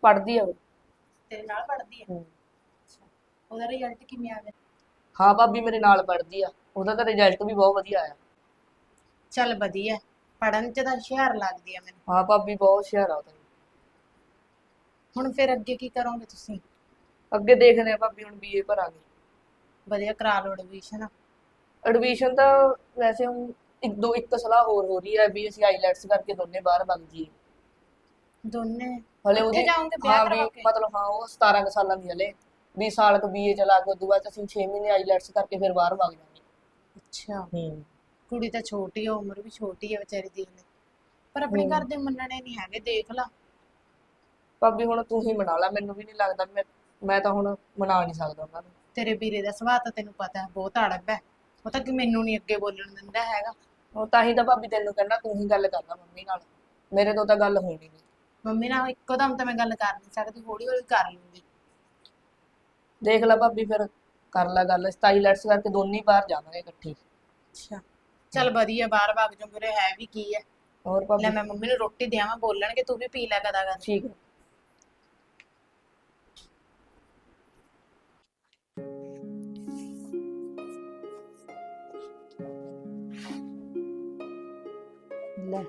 ਪੜਦੀ ਆ ਉਹ। ਤੇਰੇ ਨਾਲ ਪੜਦੀ ਆ? ਹੂੰ। ਅੱਛਾ। ਉਹਦਾ ਰਿਜ਼ਲਟ ਕਿਵੇਂ ਆ ਗਿਆ ਹਾਂ ਭਾਬੀ ਮੇਰੇ ਨਾਲ ਪੜਦੀ ਆ। ਉਹਦਾ ਤਾਂ ਰਿਜ਼ਲਟ ਵੀ ਬਹੁਤ ਵਧੀਆ ਆਇਆ। ਚੱਲ ਵਧੀਆ। ਪੜਨ ਚ ਤਾਂ ਹੁਸ਼ਿਆਰ ਲੱਗਦੀ ਆ ਮੈਨੂੰ। ਹਾਂ ਭਾਬੀ ਬਹੁਤ ਹੁਸ਼ਿਆਰ ਆ ਉਹ ਤਾਂ। ਹੁਣ ਫਿਰ ਅੱਗੇ ਕੀ ਕਰੋਗੇ ਤੁਸੀਂ? ਅੱਗੇ ਦੇਖਦੇ ਆ ਭਾਬੀ ਹੁਣ ਬੀਏ ਭਰਾਂਗੇ ਵਧੀਆ ਕਰਾ ਲਓ ਐਡਮਿਸ਼ਨ ਐਡਮਿਸ਼ਨ ਤਾਂ ਵੈਸੇ ਹੁਣ ਇੱਕ ਦੋ ਇੱਕ ਸਲਾਹ ਹੋਰ ਹੋ ਰਹੀ ਹੈ ਵੀ ਅਸੀਂ ਆਈਲੈਟਸ ਕਰਕੇ ਦੋਨੇ ਬਾਹਰ ਵਗ ਜਾਈਏ। ਦੋਨੇ? ਹਲੇ ਉਹਦੀ ਵਿਆਹ ਕਰਵਾ ਕੇ? ਮਤਲਬ ਹਾਂ ਉਹ 17 ਕੁ ਸਾਲਾਂ ਦੀ ਹਲੇ। 20 ਸਾਲ ਕ ਬੀਏ ਚਲਾ ਕੇ ਉਦੋਂ ਬਾਅਦ ਅਸੀਂ 6 ਮਹੀਨੇ ਆਈਲੈਟਸ ਕਰਕੇ ਫਿਰ ਬਾਹਰ ਵਗ ਜਾਵਾਂਗੇ। ਅੱਛਾ। ਹੂੰ। ਕੁੜੀ ਤਾਂ ਛੋਟੀ ਆ ਉਮਰ ਵੀ ਛੋਟੀ ਆ ਵਿਚਾਰੀ ਦੀ ਹਲੇ। ਪਰ ਆਪਣੇ। ਘਰ ਦੇ ਮੰਨਣੇ ਨਹੀਂ ਹੈਗੇ ਦੇਖ ਲਾ। ਭਾਬੀ ਹੁਣ ਤੂੰ ਹੀ ਮਨਾ ਲੈ ਮੈਨੂੰ ਵੀ ਨਹੀਂ ਲੱਗਦਾ ਮੈਂ ਮੈਂ ਤਾਂ ਹੁਣ ਮਨਾ ਨਹੀਂ ਸਕਦਾ ਉਹਨਾਂ ਨੂੰ। ਤੇਰੇ ਵੀਰੇ ਦਾ ਸੁਭਾਅ ਤਾਂ ਤੈਨੂੰ ਪਤਾ ਹੈ ਬਹੁਤ ਅੜਬ ਹੈ। ਉਹ ਤਾਂ ਕਿ ਮੈਨੂੰ ਨਹੀਂ ਅੱਗੇ ਬੋਲਣ ਦਿੰਦਾ ਹੈਗਾ। ਉਹ ਤਾਂ ਹੀ ਤਾਂ ਭਾਬੀ ਤੈਨੂੰ ਕਹਿੰਦਾ ਤੂੰ ਹੀ ਗੱਲ ਕਰ ਲੈ ਮੰਮੀ ਨਾਲ। ਮੇਰੇ ਤੋਂ ਤਾਂ ਗੱਲ ਹੋਣੀ ਨਹੀਂ ਮੰਮੀ ਨਾਲ ਇੱਕੋ ਦਮ ਤਾਂ ਮੈਂ ਗੱਲ ਕਰ ਨਹੀਂ ਸਕਦੀ ਹੌਲੀ ਹੌਲੀ ਕਰ ਲੂੰਗੀ। ਦੇਖ ਲੈ ਭਾਬੀ ਫਿਰ ਕਰ ਲੈ ਗੱਲ ਅਸੀਂ ਆਈਲੈਟਸ ਕਰਕੇ ਦੋਨੇ ਹੀ ਬਾਹਰ ਜਾਵਾਂਗੇ ਇਕੱਠੇ। ਅੱਛਾ। ਚੱਲ ਵਧੀਆ ਬਾਹਰ ਭਾਗ ਜਾਓ ਵੀਰੇ ਹੈ ਵੀ ਕੀ ਹੈ? ਹੋਰ ਲੈ ਭਾਬੀ ਮੈਂ ਮੰਮੀ ਨੂੰ ਰੋਟੀ ਦਿਆਵਾਂ ਬੋਲਣਗੇ ਤੂੰ ਵੀ ਪੀ ਲੈ ਕਦਾ ਕਰ ਠੀਕ ਹੈ। ਲੈ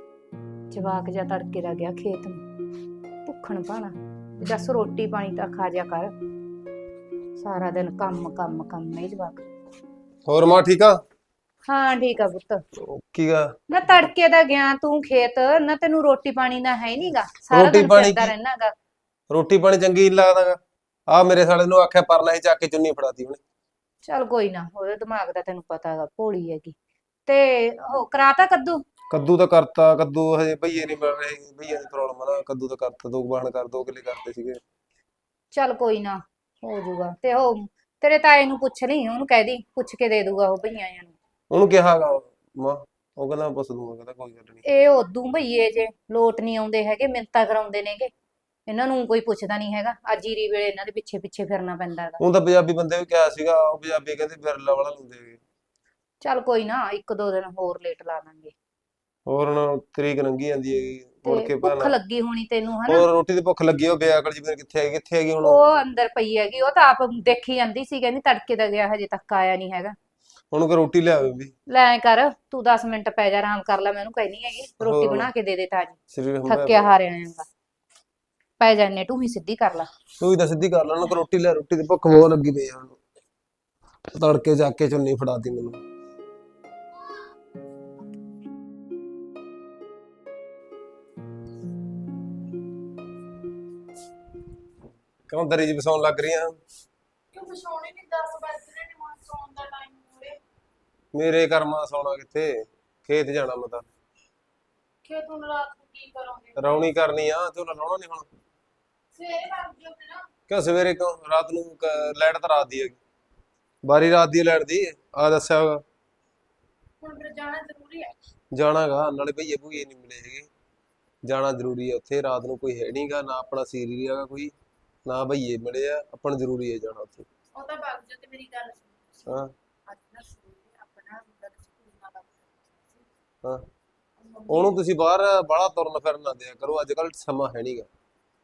ਜਵਾਕ ਜਾ ਤੜਕੇ ਦਾ ਗਿਆ ਖੇਤ ਨੂੰ। ਭੁੱਖਣ ਭਾਣਾ ਜੱਸ ਰੋਟੀ ਪਾਣੀ ਤਾਂ ਖਾ ਜਾ ਕਰ। ਸਾਰਾ ਦਿਨ ਕੰਮ ਕੰਮ ਕੰਮ ਇਹ ਜਵਾਕ। ਹੋਰ ਮਾਂ ਠੀਕ ਆ? ਹਾਂ ਠੀਕ ਆ ਪੁੱਤ। ਕੀ ਗਾ ਨਾ ਤੜਕੇ ਦਾ ਗਿਆ ਤੂੰ ਖੇਤ ਨਾ ਤੈਨੂੰ ਰੋਟੀ ਪਾਣੀ ਦਾ ਹੈ ਨਹੀਂਗਾ ਸਾਰਾ ਦਿਨ ਫਿਰਦਾ? ਰਹਿਣਾਗਾ। ਰੋਟੀ ਪਾਣੀ ਚੰਗੀ ਲੱਗਦਾਗਾ। ਆ ਮੇਰੇ ਸਾਲੇ ਨੂੰ ਆਖਿਆ ਪਰਨਾ ਹੀ ਚੱਕ ਕੇ ਚੁੰਨੀ ਫੜਾਤੀ ਉਹਨੇ। ਚੱਲ ਕੋਈ ਨਾ ਉਹਦੇ ਦਿਮਾਗ ਦਾ ਤੈਨੂੰ ਪਤਾ ਹੈਗਾ ਭੋਲੀ ਹੈਗੀ। ਤੇ ਉਹ ਕਰਾਤਾ ਕੱਦੂ? ਕੱਦੂ ਤਾਂ ਕਰਤਾ ਕੱਦੂ ਹਜੇ ਭਈਏ ਨਹੀਂ ਮਿਲ ਰਹੇ ਭਈਏ ਦੀ ਪ੍ਰੋਬਲਮ ਆ ਨਾ ਕੱਦੂ ਤਾਂ ਕਰਤਾ ਦੋ ਬਾਣ ਕਰ ਦੋ ਕਿੱਲੇ ਕਰਤੇ ਸੀਗੇ। ਚੱਲ ਕੋਈ ਨਾ ਹੋ ਜਾਊਗਾ ਤੇ ਉਹ ਤੇਰੇ ਤਾਏ ਨੂੰ ਪੁੱਛ ਲਈ ਉਹਨੂੰ ਕਹਿ ਦੀ ਪੁੱਛ ਕੇ ਦੇ ਦੂਗਾ ਉਹ ਭਈਆਂ ਨੂੰ। ਉਹਨੂੰ ਕਿਹਾਗਾ ਮਾਂ ਉਹ ਕਹਿੰਦਾ ਪੁੱਛ ਦੂੰਗਾ ਕਹਿੰਦਾ ਕੋਈ ਗੱਲ ਨਹੀਂ ਇਹ ਉਦੋਂ ਭਈਏ ਜੇ ਲੋਟ ਨਹੀਂ ਆਉਂਦੇ ਹੈਗੇ ਮਿੰਤਾ ਕਰਾਉਂਦੇ ਨੇਗੇ। ਇਹਨਾਂ ਨੂੰ ਕੋਈ ਪੁੱਛਦਾ ਨਹੀਂ ਹੈਗਾ ਆ ਜੀਰੀ ਵੇਲੇ ਇਹਨਾਂ ਦੇ ਪਿੱਛੇ ਪਿੱਛੇ ਫਿਰਨਾ ਪੈਂਦਾ ਹੈਗਾ। ਉਹ ਤਾਂ ਪੰਜਾਬੀ ਬੰਦੇ ਵੀ ਕਿਹਾ ਸੀਗਾ ਉਹ ਪੰਜਾਬੀ ਕਹਿੰਦੇ ਬਿਰਲਾ ਵਾਲਾ ਹੈਗੇ। ਚੱਲ ਕੋਈ ਨਾ ਇੱਕ ਦੋ ਦਿਨ ਹੋਰ ਲੇਟ ਲਾ ਦਾਂਗੇ। ਹੋਰ ਹੁਣ ਤਰੀਕ ਲੰਘੀ ਜਾਂਦੀ ਹੈਗੀ ਮੁੜ ਤੇ ਕੇ ਭੁੱਖ ਭਾਣਾ ਲੱਗੀ ਹੋਣੀ ਤੈਨੂੰ ਹਨਾ? ਹੋਰ ਰੋਟੀ ਦੀ ਭੁੱਖ ਲੱਗੀ ਉਹ ਬੇਅਕਲ ਜੀ ਕਿੱਥੇ ਹੈਗੀ ਕਿੱਥੇ ਹੈਗੀ ਹੁਣ? ਉਹ? ਅੰਦਰ ਪਈ ਹੈਗੀ ਉਹ ਤਾਂ ਆਪ ਦੇਖੀ ਜਾਂਦੀ ਸੀ ਕਹਿੰਦੀ ਤੜਕੇ ਦਾ ਗਿਆ ਹਜੇ ਤੱਕ ਆਇਆ ਨਹੀਂ ਹੈਗਾ। ਹੁਣ ਕਿ ਰੋਟੀ ਲਿਆਵੇ ਵੀ। ਲੈ ਐਂ ਕਰ ਤੂੰ 10 ਮਿੰਟ ਪੈ ਜਾ ਆਰਾਮ ਕਰ ਲੈ ਮੈਂ ਉਹਨੂੰ ਕਹਿਨੀ ਹੈਗੀ ਰੋਟੀ ਹੋਰ। ਬਣਾ ਕੇ ਦੇ ਦੇ ਤਾਜੀ। ਸਰੀਰ ਹੁੰਦਾ ਥੱਕਿਆ ਹਾਰਿਆ ਆਂਗਾ ਪੈ ਜਾਨੇ ਤੂੰ ਹੀ ਸਿੱਧੀ ਕਰ ਲੈ। ਤੂੰ ਹੀ ਤਾਂ ਸਿੱਧੀ ਕਰ ਲੈ ਉਹਨੂੰ ਕਿ ਰੋਟੀ ਲਿਆ ਰੋਟੀ ਦੀ ਭੁੱਖ ਬਹੁਤ ਲੱਗੀ ਪਈ ਆ। ਉਹਨੂੰ ਤੜਕੇ ਜਾ ਕੇ ਚੁੰਨੀ ਫੜਾਤੀ ਮੈਨੂੰ। ਕਿਉਂ ਦਰੀ ਚ ਵਸਾਉਣ ਲੱਗ ਰਹੀਆਂ? ਕਿਉਂ ਪਛਾਉਣੇ ਨਹੀਂ 10 ਵਜੇ ਨੇ ਹੁਣ ਸੌਣ ਦਾ ਟਾਈਮ ਹੋਵੇ ਮੇਰੇ ਕਰਮਾਂ ਸੌਣਾ ਕਿੱਥੇ? ਖੇਤ ਜਾਣਾ ਮੈਂ ਤਾਂ। ਕਿ ਤੂੰ ਰਾਤ ਨੂੰ ਕੀ ਕਰੋਗੇ ਰੌਣੀ ਕਰਨੀ ਆ ਝੋਨਾ ਲਾਉਣਾ ਨਹੀਂ ਹੁਣ। ਸਵੇਰੇ ਵਗ ਜਾਓ ਫਿਰ ਕਿਉਂ ਸਵੇਰੇ ਕਿਉਂ? ਰਾਤ ਨੂੰ ਲਾਈਟ ਤਾਂ ਰਾਤ ਦੀ ਹੈਗੀ। ਬਾਰੀ ਰਾਤ ਦੀ ਲਾਈਟ ਦੀ ਆ ਦੱਸਿਆ ਹੋਗਾ ਹੁਣ ਫਿਰ ਜਾਣਾ ਜ਼ਰੂਰੀ ਹੈ ਜਾਣਾਗਾ ਨਾਲੇ ਭਈਏ ਭੂਏ ਨਹੀਂ ਮਿਲੇ ਹੈਗੇ। ਜਾਣਾ ਜ਼ਰੂਰੀ ਹੈ ਉੱਥੇ ਰਾਤ ਨੂੰ ਕੋਈ ਹੈ ਨਹੀਂਗਾ ਨਾ ਆਪਣਾ ਸੀਰੀ ਹੈਗਾ ਕੋਈ। ਨਾ ਭਈਏ ਮਿਲੇ ਆ ਆਪਾਂ ਨੂੰ ਜ਼ਰੂਰੀ ਹੈ ਜਾਣਾ ਉੱਥੇ। ਉਹ ਤਾਂ ਜਾਓ ਤੇ ਮੇਰੀ ਗੱਲ ਸੁਣੋ ਹਾਂ। ਅੱਜ ਨਾ ਸਵੇਰੇ ਆਪਣਾ ਮੁੰਡਾ ਕਿਸੇ ਕੁੜੀ ਨਾਲ ਕਰਦਾ ਹਾਂ। ਉਹਨੂੰ ਤੁਸੀਂ ਬਾਹਰ ਬਾਹਲਾ ਤੁਰਨ ਫਿਰਨ ਨਾ ਦਿਆ ਕਰੋ ਅੱਜ ਕੱਲ ਸਮਾਂ ਹੈ ਨਹੀਂਗਾ।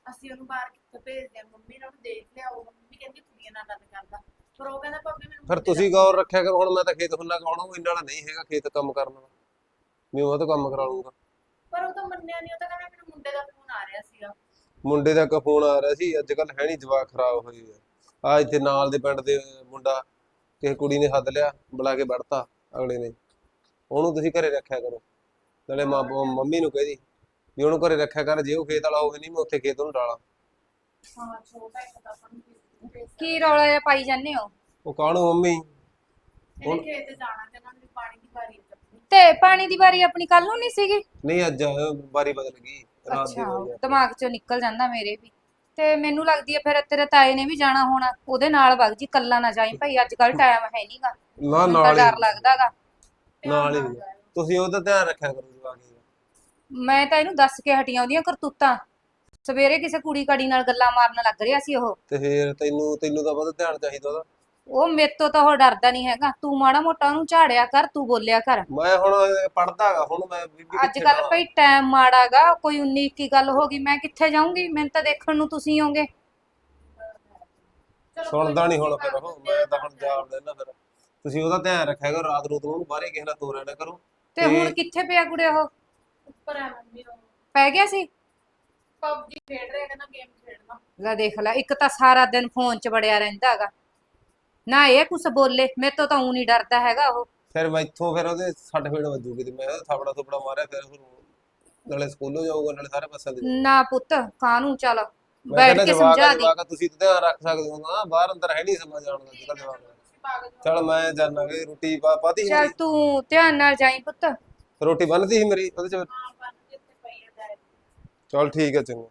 ਅਸੀਂ ਉਹਨੂੰ ਬਾਹਰ ਕਿੱਥੇ ਭੇਜਦੇ ਆ ਮੰਮੀ ਨੇ ਉਹਨੂੰ ਦੇਖ ਲਿਆ ਉਹ ਮੰਮੀ ਕਹਿੰਦੀ ਕੁੜੀਆਂ ਨਾਲ ਗੱਲ ਕਰਦਾ। ਪਰ ਉਹ ਕਹਿੰਦਾ ਭਾਬੀ ਮੈਨੂੰ ਫਿਰ ਤੁਸੀਂ ਦਾ- ਗੌਰ ਰੱਖਿਆ ਕਰੋ ਹੁਣ ਮੈਂ ਤਾਂ ਖੇਤ ਹੁੰਨਾ ਗਾਉਣਾ ਉਹ ਇੰਨਾ ਨਹੀਂ ਹੈਗਾ ਖੇਤ ਕੰਮ ਕਰਨ ਵਾਲਾ। ਮੈਂ ਉਹ ਤਾਂ ਕੰਮ ਕਰਾ ਲੂੰਗਾ ਪਰ ਉਹ ਤਾਂ ਮੰਨਿਆ ਨਹੀਂ ਉਹ ਤਾਂ ਕਹਿੰਦਾ ਮੈਨੂੰ ਮੁੰਡੇ ਦਾ ਫੋਨ ਆ ਰਿਹਾ ਸੀਗਾ। ਮੁੰਡੇ ਦਾ ਇੱਕ ਫੋਨ ਆ ਰਿਹਾ ਸੀ ਅੱਜ ਕੱਲ ਹੈ ਨਹੀਂ ਜਵਾਕ ਖਰਾਬ ਹੋਈ ਆ। ਇੱਥੇ ਨਾਲ ਦੇ ਪਿੰਡ ਦੇ ਮੁੰਡਾ ਕਿਸੇ ਕੁੜੀ ਨੇ ਹੱਦ ਲਿਆ ਬੁਲਾ ਕੇ ਵੜਤਾ ਅਗਲੇ ਨੇ। ਉਹਨੂੰ ਤੁਸੀਂ ਘਰੇ ਰੱਖਿਆ ਕਰੋ। ਨਾਲੇ ਮਾਂ ਮੰਮੀ ਨੂੰ ਕਹਦੀ ਵੀ ਉਹਨੂੰ ਘਰੇ ਰੱਖਿਆ ਕਰ ਜੇ ਉਹ ਖੇਤ ਵਾਲਾ ਹੋਵੇ ਨਹੀਂ ਮੈਂ ਉੱਥੇ ਖੇਤ ਉਹਨੂੰ ਡਾਲਾਂ। ਹਾਂ ਛੋਟਾ ਇੱਕ ਤਾਂ ਆਪਾਂ ਨੂੰ ਭੇਜ ਕੀ ਰੌਲਾ ਜਿਹਾ ਪਾਈ ਜਾਂਦੇ ਹੋ? ਉਹ ਕਾਹਨੂੰ ਮੰਮੀ? ਇਹਨੇ ਖੇਤ ਜਾਣਾ ਤੇ ਉਹਨਾਂ ਨੂੰ ਵੀ ਪਾਣੀ ਦੀ ਵਾਰੀ ਤੇ ਪਾਣੀ ਦੀ ਵਾਰੀ ਆਪਣੀ ਕੱਲ ਨੂੰ ਨਹੀਂ ਸੀਗੀ? ਨਹੀਂ ਅੱਜ ਵਾਰੀ ਬਦਲ ਗਈ। ਰਾਤ ਦੀ ਅੱਛਾ। ਦਿਮਾਗ ਚੋਂ ਨਿਕਲ ਜਾਂਦਾ ਮੇਰੇ ਵੀ। ਤੇ ਮੈਨੂੰ ਲੱਗਦੀ ਹੈ ਫਿਰ ਤੇਰੇ ਤਾਏ ਨੇ ਵੀ ਜਾਣਾ ਹੋਣਾ ਉਹਦੇ ਨਾਲ ਵਗ ਜੀ ਕੱਲਾ ਨਾ ਜਾਈ ਭਾਈ ਅੱਜ ਕੱਲ ਟਾਈਮ ਹੈ ਨਹੀਂਗਾ ਨਾ ਨਾਲ ਡਰ ਹੀ ਲੱਗਦਾਗਾ ਨਾਲ ਹੀ। ਤੁਸੀਂ ਉਹਦਾ ਧਿਆਨ ਰੱਖਿਆ ਕਰੋ ਜਵਾਕ ਦਾ। ਮੈਂ ਤਾਂ ਇਹਨੂੰ ਦੱਸ ਕੇ ਹਟੀਆਂ ਉਹਦੀਆਂ ਕਰਤੂਤਾਂ। ਸਵੇਰੇ ਕਿਸੇ ਕੁੜੀ ਕਾੜੀ ਨਾਲ ਗੱਲਾਂ ਮਾਰਨ ਲੱਗ ਰਿਹਾ ਸੀ ਉਹ। ਤੇ ਫਿਰ ਤੈਨੂੰ ਤੈਨੂੰ ਤਾਂ ਬਹੁਤ ਧਿਆਨ ਚਾਹੀਦਾ ਉਹਦਾ। ਉਹ ਮੇਰੇ ਤੋਂ ਤਾਂ ਉਹ ਡਰਦਾ ਨਹੀਂ ਹੈਗਾ। ਤੂੰ ਮਾੜਾ ਮੋਟਾ ਉਹਨੂੰ ਝਾੜਿਆ ਕਰ ਤੂੰ ਬੋਲਿਆ ਕਰ। ਮੈਂ ਹੁਣ ਪੜਦਾਗਾ ਹੁਣ ਮੈਂ ਬੀਬੀ ਅੱਜ ਕੱਲ? ਭਈ ਟਾਈਮ ਮਾੜਾਗਾ ਕੋਈ 19 21 ਗੱਲ ਹੋ ਗਈ ਮੈਂ ਕਿੱਥੇ ਜਾਊਂਗੀ? ਮੈਨੂੰ ਤਾਂ ਦੇਖਣ ਨੂੰ ਤੁਸੀਂ ਹੋਗੇ। ਸੁਣਦਾ ਨਹੀਂ ਹੁਣ ਫਿਰ ਉਹ ਮੈਂ ਤਾਂ ਹੁਣ ਜਾਣ ਦੇਣਾ ਫਿਰ। ਤੁਸੀਂ ਉਹਦਾ ਧਿਆਨ ਰੱਖਿਆ ਕਰੋ ਰਾਤ ਨੂੰ ਉਹਨੂੰ ਬਾਹਰੇ ਕਿਸੇ ਨਾਲ ਤੋਰਿਆ ਨਾ ਕਰੋ। ਤੇ ਹੁਣ ਕਿੱਥੇ ਪਿਆ ਕੁੜੇ ਉਹ? ਉੱਪਰ ਹੈ ਮੰਮੀ ਉਹ। ਪੈ ਗਿਆ ਸੀ? ਪਬਜੀ ਖੇਡ ਰਿਹਾ ਕਹਿੰਦਾ ਗੇਮ ਖੇਡਣਾ ਲੈ ਦੇਖ ਲੈ ਇੱਕ ਤਾਂ ਸਾਰਾ ਦਿਨ ਫੋਨ 'ਚ ਵੜਿਆ ਰਹਿੰਦਾ ਹੈਗਾ ਨਾ ਇਹ ਕੁਛ ਬੋਲੇ ਮੇਰੇ ਤੋਂ ਤਾਂ ਊਂ ਨਹੀਂ ਡਰਦਾ ਹੈਗਾ ਉਹ। ਫਿਰ ਮੈਂ ਇੱਥੋਂ ਫਿਰ ਉਹਦੇ ਸੱਟ ਫੇੜ ਵੱਜੂਗੀ ਤੇ ਮੈਂ ਉਹਦਾ ਥਾਪੜਾ ਥੁਪੜਾ ਮਾਰਿਆ ਫਿਰ ਉਹ ਨਾਲੇ ਸਕੂਲੋਂ ਜਾਊਗਾ ਨਾਲੇ ਸਾਰੇ ਪਾਸੇ ਦੇ ਨਾ ਪੁੱਤ ਕਾਹਨੂੰ ਚੱਲ? ਮੈਂ ਬੈਠ ਕਹਿੰਦਾ ਕੇ ਜਵਾਕ ਆ, ਸਮਝਾ ਦੀ। ਜਵਾਕ ਆ, ਤੁਸੀਂ ਤਾਂ ਧਿਆਨ ਰੱਖ ਸਕਦੇ ਹੋ ਨਾ ਬਾਹਰ ਅੰਦਰ ਹੈ ਨਹੀਂ ਸਮਝ ਆਉਣ ਦਾ ਕੱਲ੍ਹ ਜਵਾਕ ਚੱਲ ਮੈਂ ਜਾਣਾਂਗੇ ਰੋਟੀ ਪਾ ਪਾਤੀ ਚੱਲ ਤੂੰ ਧਿਆਨ ਨਾਲ ਜਾਈ ਪੁੱਤ। ਰੋਟੀ ਬੰਨਦੀ ਸੀ ਮੇਰੀ ਉਹਦੇ ਚ? ਚੱਲ ਠੀਕ ਹੈ ਚੰਗਾ।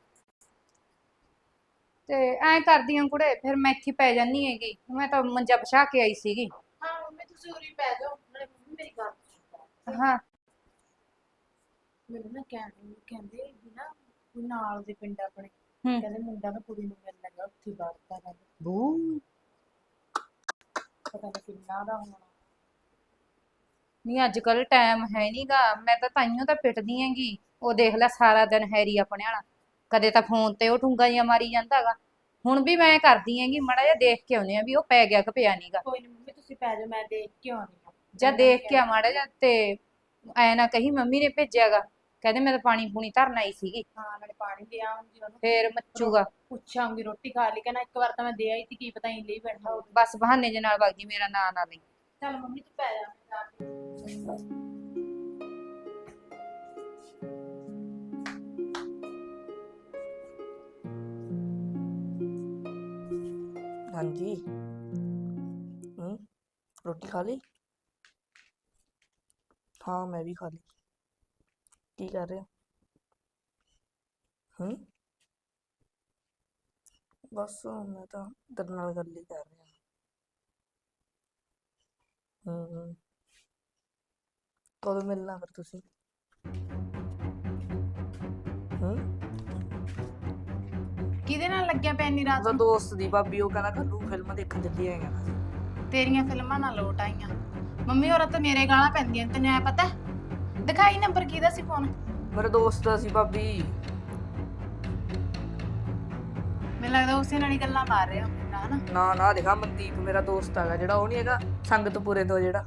ਤੇ ਐਂ ਕਰਦੀਆਂ ਕੁੜੇ ਫਿਰ ਮੈਂ ਇੱਥੇ ਪੈ ਜਾਨੀ ਹੈਗੀ। ਮੈਂ ਤਾਂ ਮੰਜਾ ਵਿਛਾ ਕੇ ਆਈ ਸੀਗੀ। ਹਾਂ ਮੰਮੀ ਤੁਸੀਂ ਉਰੀ ਪੈ ਜਾਓ। ਨਾਲੇ ਮੰਮੀ ਮੇਰੀ ਗੱਲ ਸੁਣੋ। ਹਾਂ। ਮੈਨੂੰ ਨਾ ਕਹਿੰਦੇ ਕਹਿੰਦੇ ਵੀ ਨਾ ਕੋਈ ਨਾਲ ਦੇ ਪਿੰਡ ਆਪਣੇ। ਹੂੰ। ਕਹਿੰਦੇ ਮੁੰਡਾ ਨਾ ਕੁੜੀ ਨੂੰ ਮਿਲਣ ਲੱਗਾ ਉੱਥੇ ਬਾਤਾਂ ਕਰ ਬੂ। ਪਤਾ ਨਹੀਂ ਕਿੰਨਾ ਦਾ ਹੋਣਾ। ਨਹੀਂ ਅੱਜ ਕੱਲ ਟਾਈਮ ਹੈ ਨਹੀਂਗਾ ਮੈਂ ਤਾਂ ਤਾਈਓ ਤਾਂ ਪਿੱਟਦੀ ਹੈਗੀ। ਉਹ ਦੇਖ ਲੈ ਸਾਰਾ ਦਿਨ ਹੈਰੀ ਆਪਣੇ ਵਾਲਾ ਕਦੇ ਤਾਂ ਫੋਨ ਤੇ ਉਹ ਠੁੰਗਾ ਜਿਹਾ ਮਾਰੀ ਜਾਂਦਾਗਾ ਹੁਣ ਵੀ ਮੈਂ ਕਰਦੀ ਹੈਗੀ ਮੜਾ ਜਿਹਾ ਦੇਖ ਕੇ ਆਉਂਦੇ ਆ ਵੀ ਉਹ ਪੈ ਗਿਆ ਕਿ ਪਿਆ ਨਹੀਂਗਾ ਕੋਈ ਨਹੀਂ ਮੰਮੀ ਤੁਸੀਂ ਪੈ ਜਾਓ ਮੈਂ ਦੇਖ ਕੇ ਆਉਣੀ ਆ ਜਾਂ ਦੇਖ ਕੇ ਆ ਮਾੜਾ ਜਿਹਾ ਤੇ ਐ ਨਾ ਕਹੀ ਮੰਮੀ ਨੇ ਭੇਜਿਆਗਾ ਕਹਿੰਦੇ ਮੈਂ ਤਾਂ ਪਾਣੀ ਪੂਣੀ ਧਰਨ ਆਈ ਸੀਗੀ। ਹਾਂ ਨਾਲੇ ਪਾਣੀ ਦੇ ਆਉਂਗੀ ਉਹਨੂੰ ਫੇਰ ਮੱਚੂਗਾ। ਪੁੱਛਾਂਗੀ ਰੋਟੀ ਖਾ ਲਈ ਕਹਿੰਦਾ ਇੱਕ ਵਾਰ ਤਾਂ ਮੈਂ ਦੇ ਆਈ ਸੀ ਕੀ ਪਤਾ ਹੀ ਲਈ ਬੈਠਾ ਹੋਵੇ। ਬਸ ਬਹਾਨੇ ਜੇ ਨਾਲ ਵਗਦੀ ਮੇਰਾ ਨਾਂ ਨਾ ਲਈ ਚੱਲ ਮੰਮੀ ਤੂੰ ਪੈ ਜਾ ਮੈਂ ਜਾ ਕੇ ਹਾਂਜੀ ਹੂੰ ਰੋਟੀ ਖਾ ਲਈ ਹਾਂ ਮੈਂ ਵੀ ਖਾ ਲਈ ਕੀ ਕਰ ਰਹੇ ਹੋ ਹੂੰ ਬਸ ਮੈਂ ਤਾਂ ਤੇਰੇ ਨਾਲ ਗੱਲ ਹੀ ਕਰ ਰਿਹਾ ਹੂੰ ਹੂੰ ਕਦੋਂ ਮਿਲਣਾ ਫਿਰ ਕਿਹਦੇ ਨਾਲ ਲੱਗਿਆ ਪਿਆ ਇੰਨੀ ਰਾਤ ਉਹਦਾ ਨੂੰ? ਦੋਸਤ ਦੀ ਭਾਬੀ ਉਹ ਕਹਿੰਦਾ ਕੱਲੂ ਫਿਲਮ ਦੇਖਣ ਚੱਲੀ ਹੈਗਾ ਤੇਰੀਆਂ ਫਿਲਮਾਂ ਨਾਲ ਲੋਟ ਆਈਆਂ। ਮੰਮੀ ਹੋਰਾਂ ਤਾਂ ਮੇਰੇ ਗਾਲਾਂ ਪੈਂਦੀਆਂ ਨੇ, ਤੈਨੂੰ ਐ ਪਤਾ? ਦਿਖਾਈ ਨੰਬਰ ਕਿਹਦਾ ਸੀ ਫੋਨ? ਮੇਰੇ ਦੋਸਤ ਦਾ ਸੀ ਭਾਬੀ। ਮੈਨੂੰ ਲੱਗਦਾ ਉਸੇ ਨਾਲ ਹੀ ਗੱਲਾਂ ਮਾਰ ਰਿਹਾ ਹੁੰਦਾ ਹਨਾ ਨਾ। ਨਾ ਦੇਖਾ ਮਨਦੀਪ ਮੇਰਾ ਦੋਸਤ ਹੈਗਾ ਜਿਹੜਾ ਉਹ ਨਹੀਂ ਹੈਗਾ ਸੰਗਤਪੁਰੇ ਤੋਂ ਜਿਹੜਾ।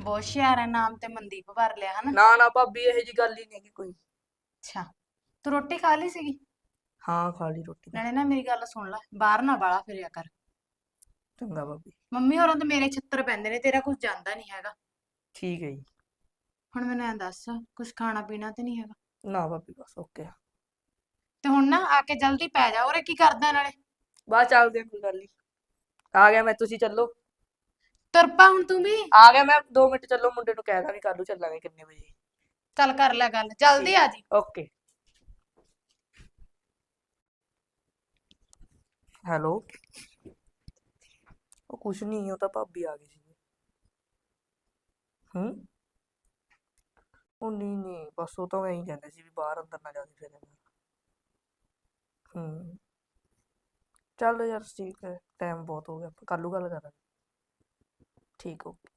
ਬਹੁਤ ਹੁਸ਼ਿਆਰ ਹੈ ਨਾਮ ਤੇ ਮਨਦੀਪ ਭਰ ਲਿਆ ਹਨਾ? ਨਾ ਨਾ ਭਾਬੀ ਇਹੋ ਜੀ ਗੱਲ ਹੀ ਨਹੀਂ ਹੈਗੀ ਕੋਈ। ਅੱਛਾ। ਤੂੰ ਰੋਟੀ ਖਾ ਲਈ ਸੀਗੀ? ਹਾਂ ਖਾ ਲਈ ਰੋਟੀ। ਨਾਲੇ ਨਾ ਮੇਰੀ ਗੱਲ ਸੁਣ ਲੈ ਬਾਹਰ ਨਾ ਬਾਲਾ ਫਿਰਿਆ ਕਰ। ਚੰਗਾ ਭਾਬੀ। ਮੰਮੀ ਹੋਰਾਂ ਤੋਂ ਮੇਰੇ ਛਿੱਤਰ ਪੈਂਦੇ ਨੇ ਤੇਰਾ ਕੁਝ ਜਾਂਦਾ ਨਹੀਂ ਹੈਗਾ। ਠੀਕ ਹੈ ਜੀ। ਹੁਣ ਮੈਨੂੰ ਐਂ ਦੱਸ ਕੁਝ ਖਾਣਾ ਪੀਣਾ ਤੇ ਨਹੀਂ ਹੈਗਾ? ਨਾ ਭਾਬੀ ਬਸ ਓਕੇ ਤੇ ਹੁਣ ਨਾ ਆ ਕੇ ਜਲਦੀ ਪੈ ਜਾ ਉਰੇ ਕੀ ਕਰਦਾ ਨਾਲੇ? ਬਾਅਦ ਚੱਲਦੇ ਹਾਂ, ਕੋਈ ਗੱਲ ਨਹੀਂ ਆ ਗਿਆ ਮੈਂ ਤੁਸੀਂ ਚੱਲੋ। ਤੁਰ ਪਾ ਹੁਣ ਤੂੰ ਵੀ। ਆ ਗਿਆ ਮੈਂ 2 ਮਿੰਟ ਚੱਲੋ ਮੁੰਡੇ ਨੂੰ ਕਹਿ ਦਾਂ ਵੀ ਕੱਲ ਨੂੰ ਚੱਲਾਂਗੇ ਕਿੰਨੇ ਵਜੇ। ਚੱਲ ਕਰ ਲੈ ਗੱਲ ਜਲਦੀ ਆ ਜੀ। ਓਕੇ। ਹੈਲੋ ਉਹ ਕੁਛ ਨਹੀਂ ਉਹ ਤਾਂ ਭਾਬੀ ਆ ਗਈ ਸੀ ਹੂੰ? ਉਹ ਨਹੀਂ ਨਹੀਂ ਬਸ ਉਹ ਤਾਂ ਮੈਂ ਹੀ ਕਹਿੰਦੇ ਸੀ ਵੀ ਬਾਹਰ ਅੰਦਰ ਨਾ ਜਾਦੇ ਫਿਰੇ। ਹੂੰ। ਚੱਲ ਯਾਰ ਠੀਕ ਹੈ ਟਾਈਮ ਬਹੁਤ ਹੋ ਗਿਆ, ਆਪਾਂ ਕੱਲ ਨੂੰ ਗੱਲ ਕਰਾਂਗੇ। ਠੀਕ, ਓਕੇ।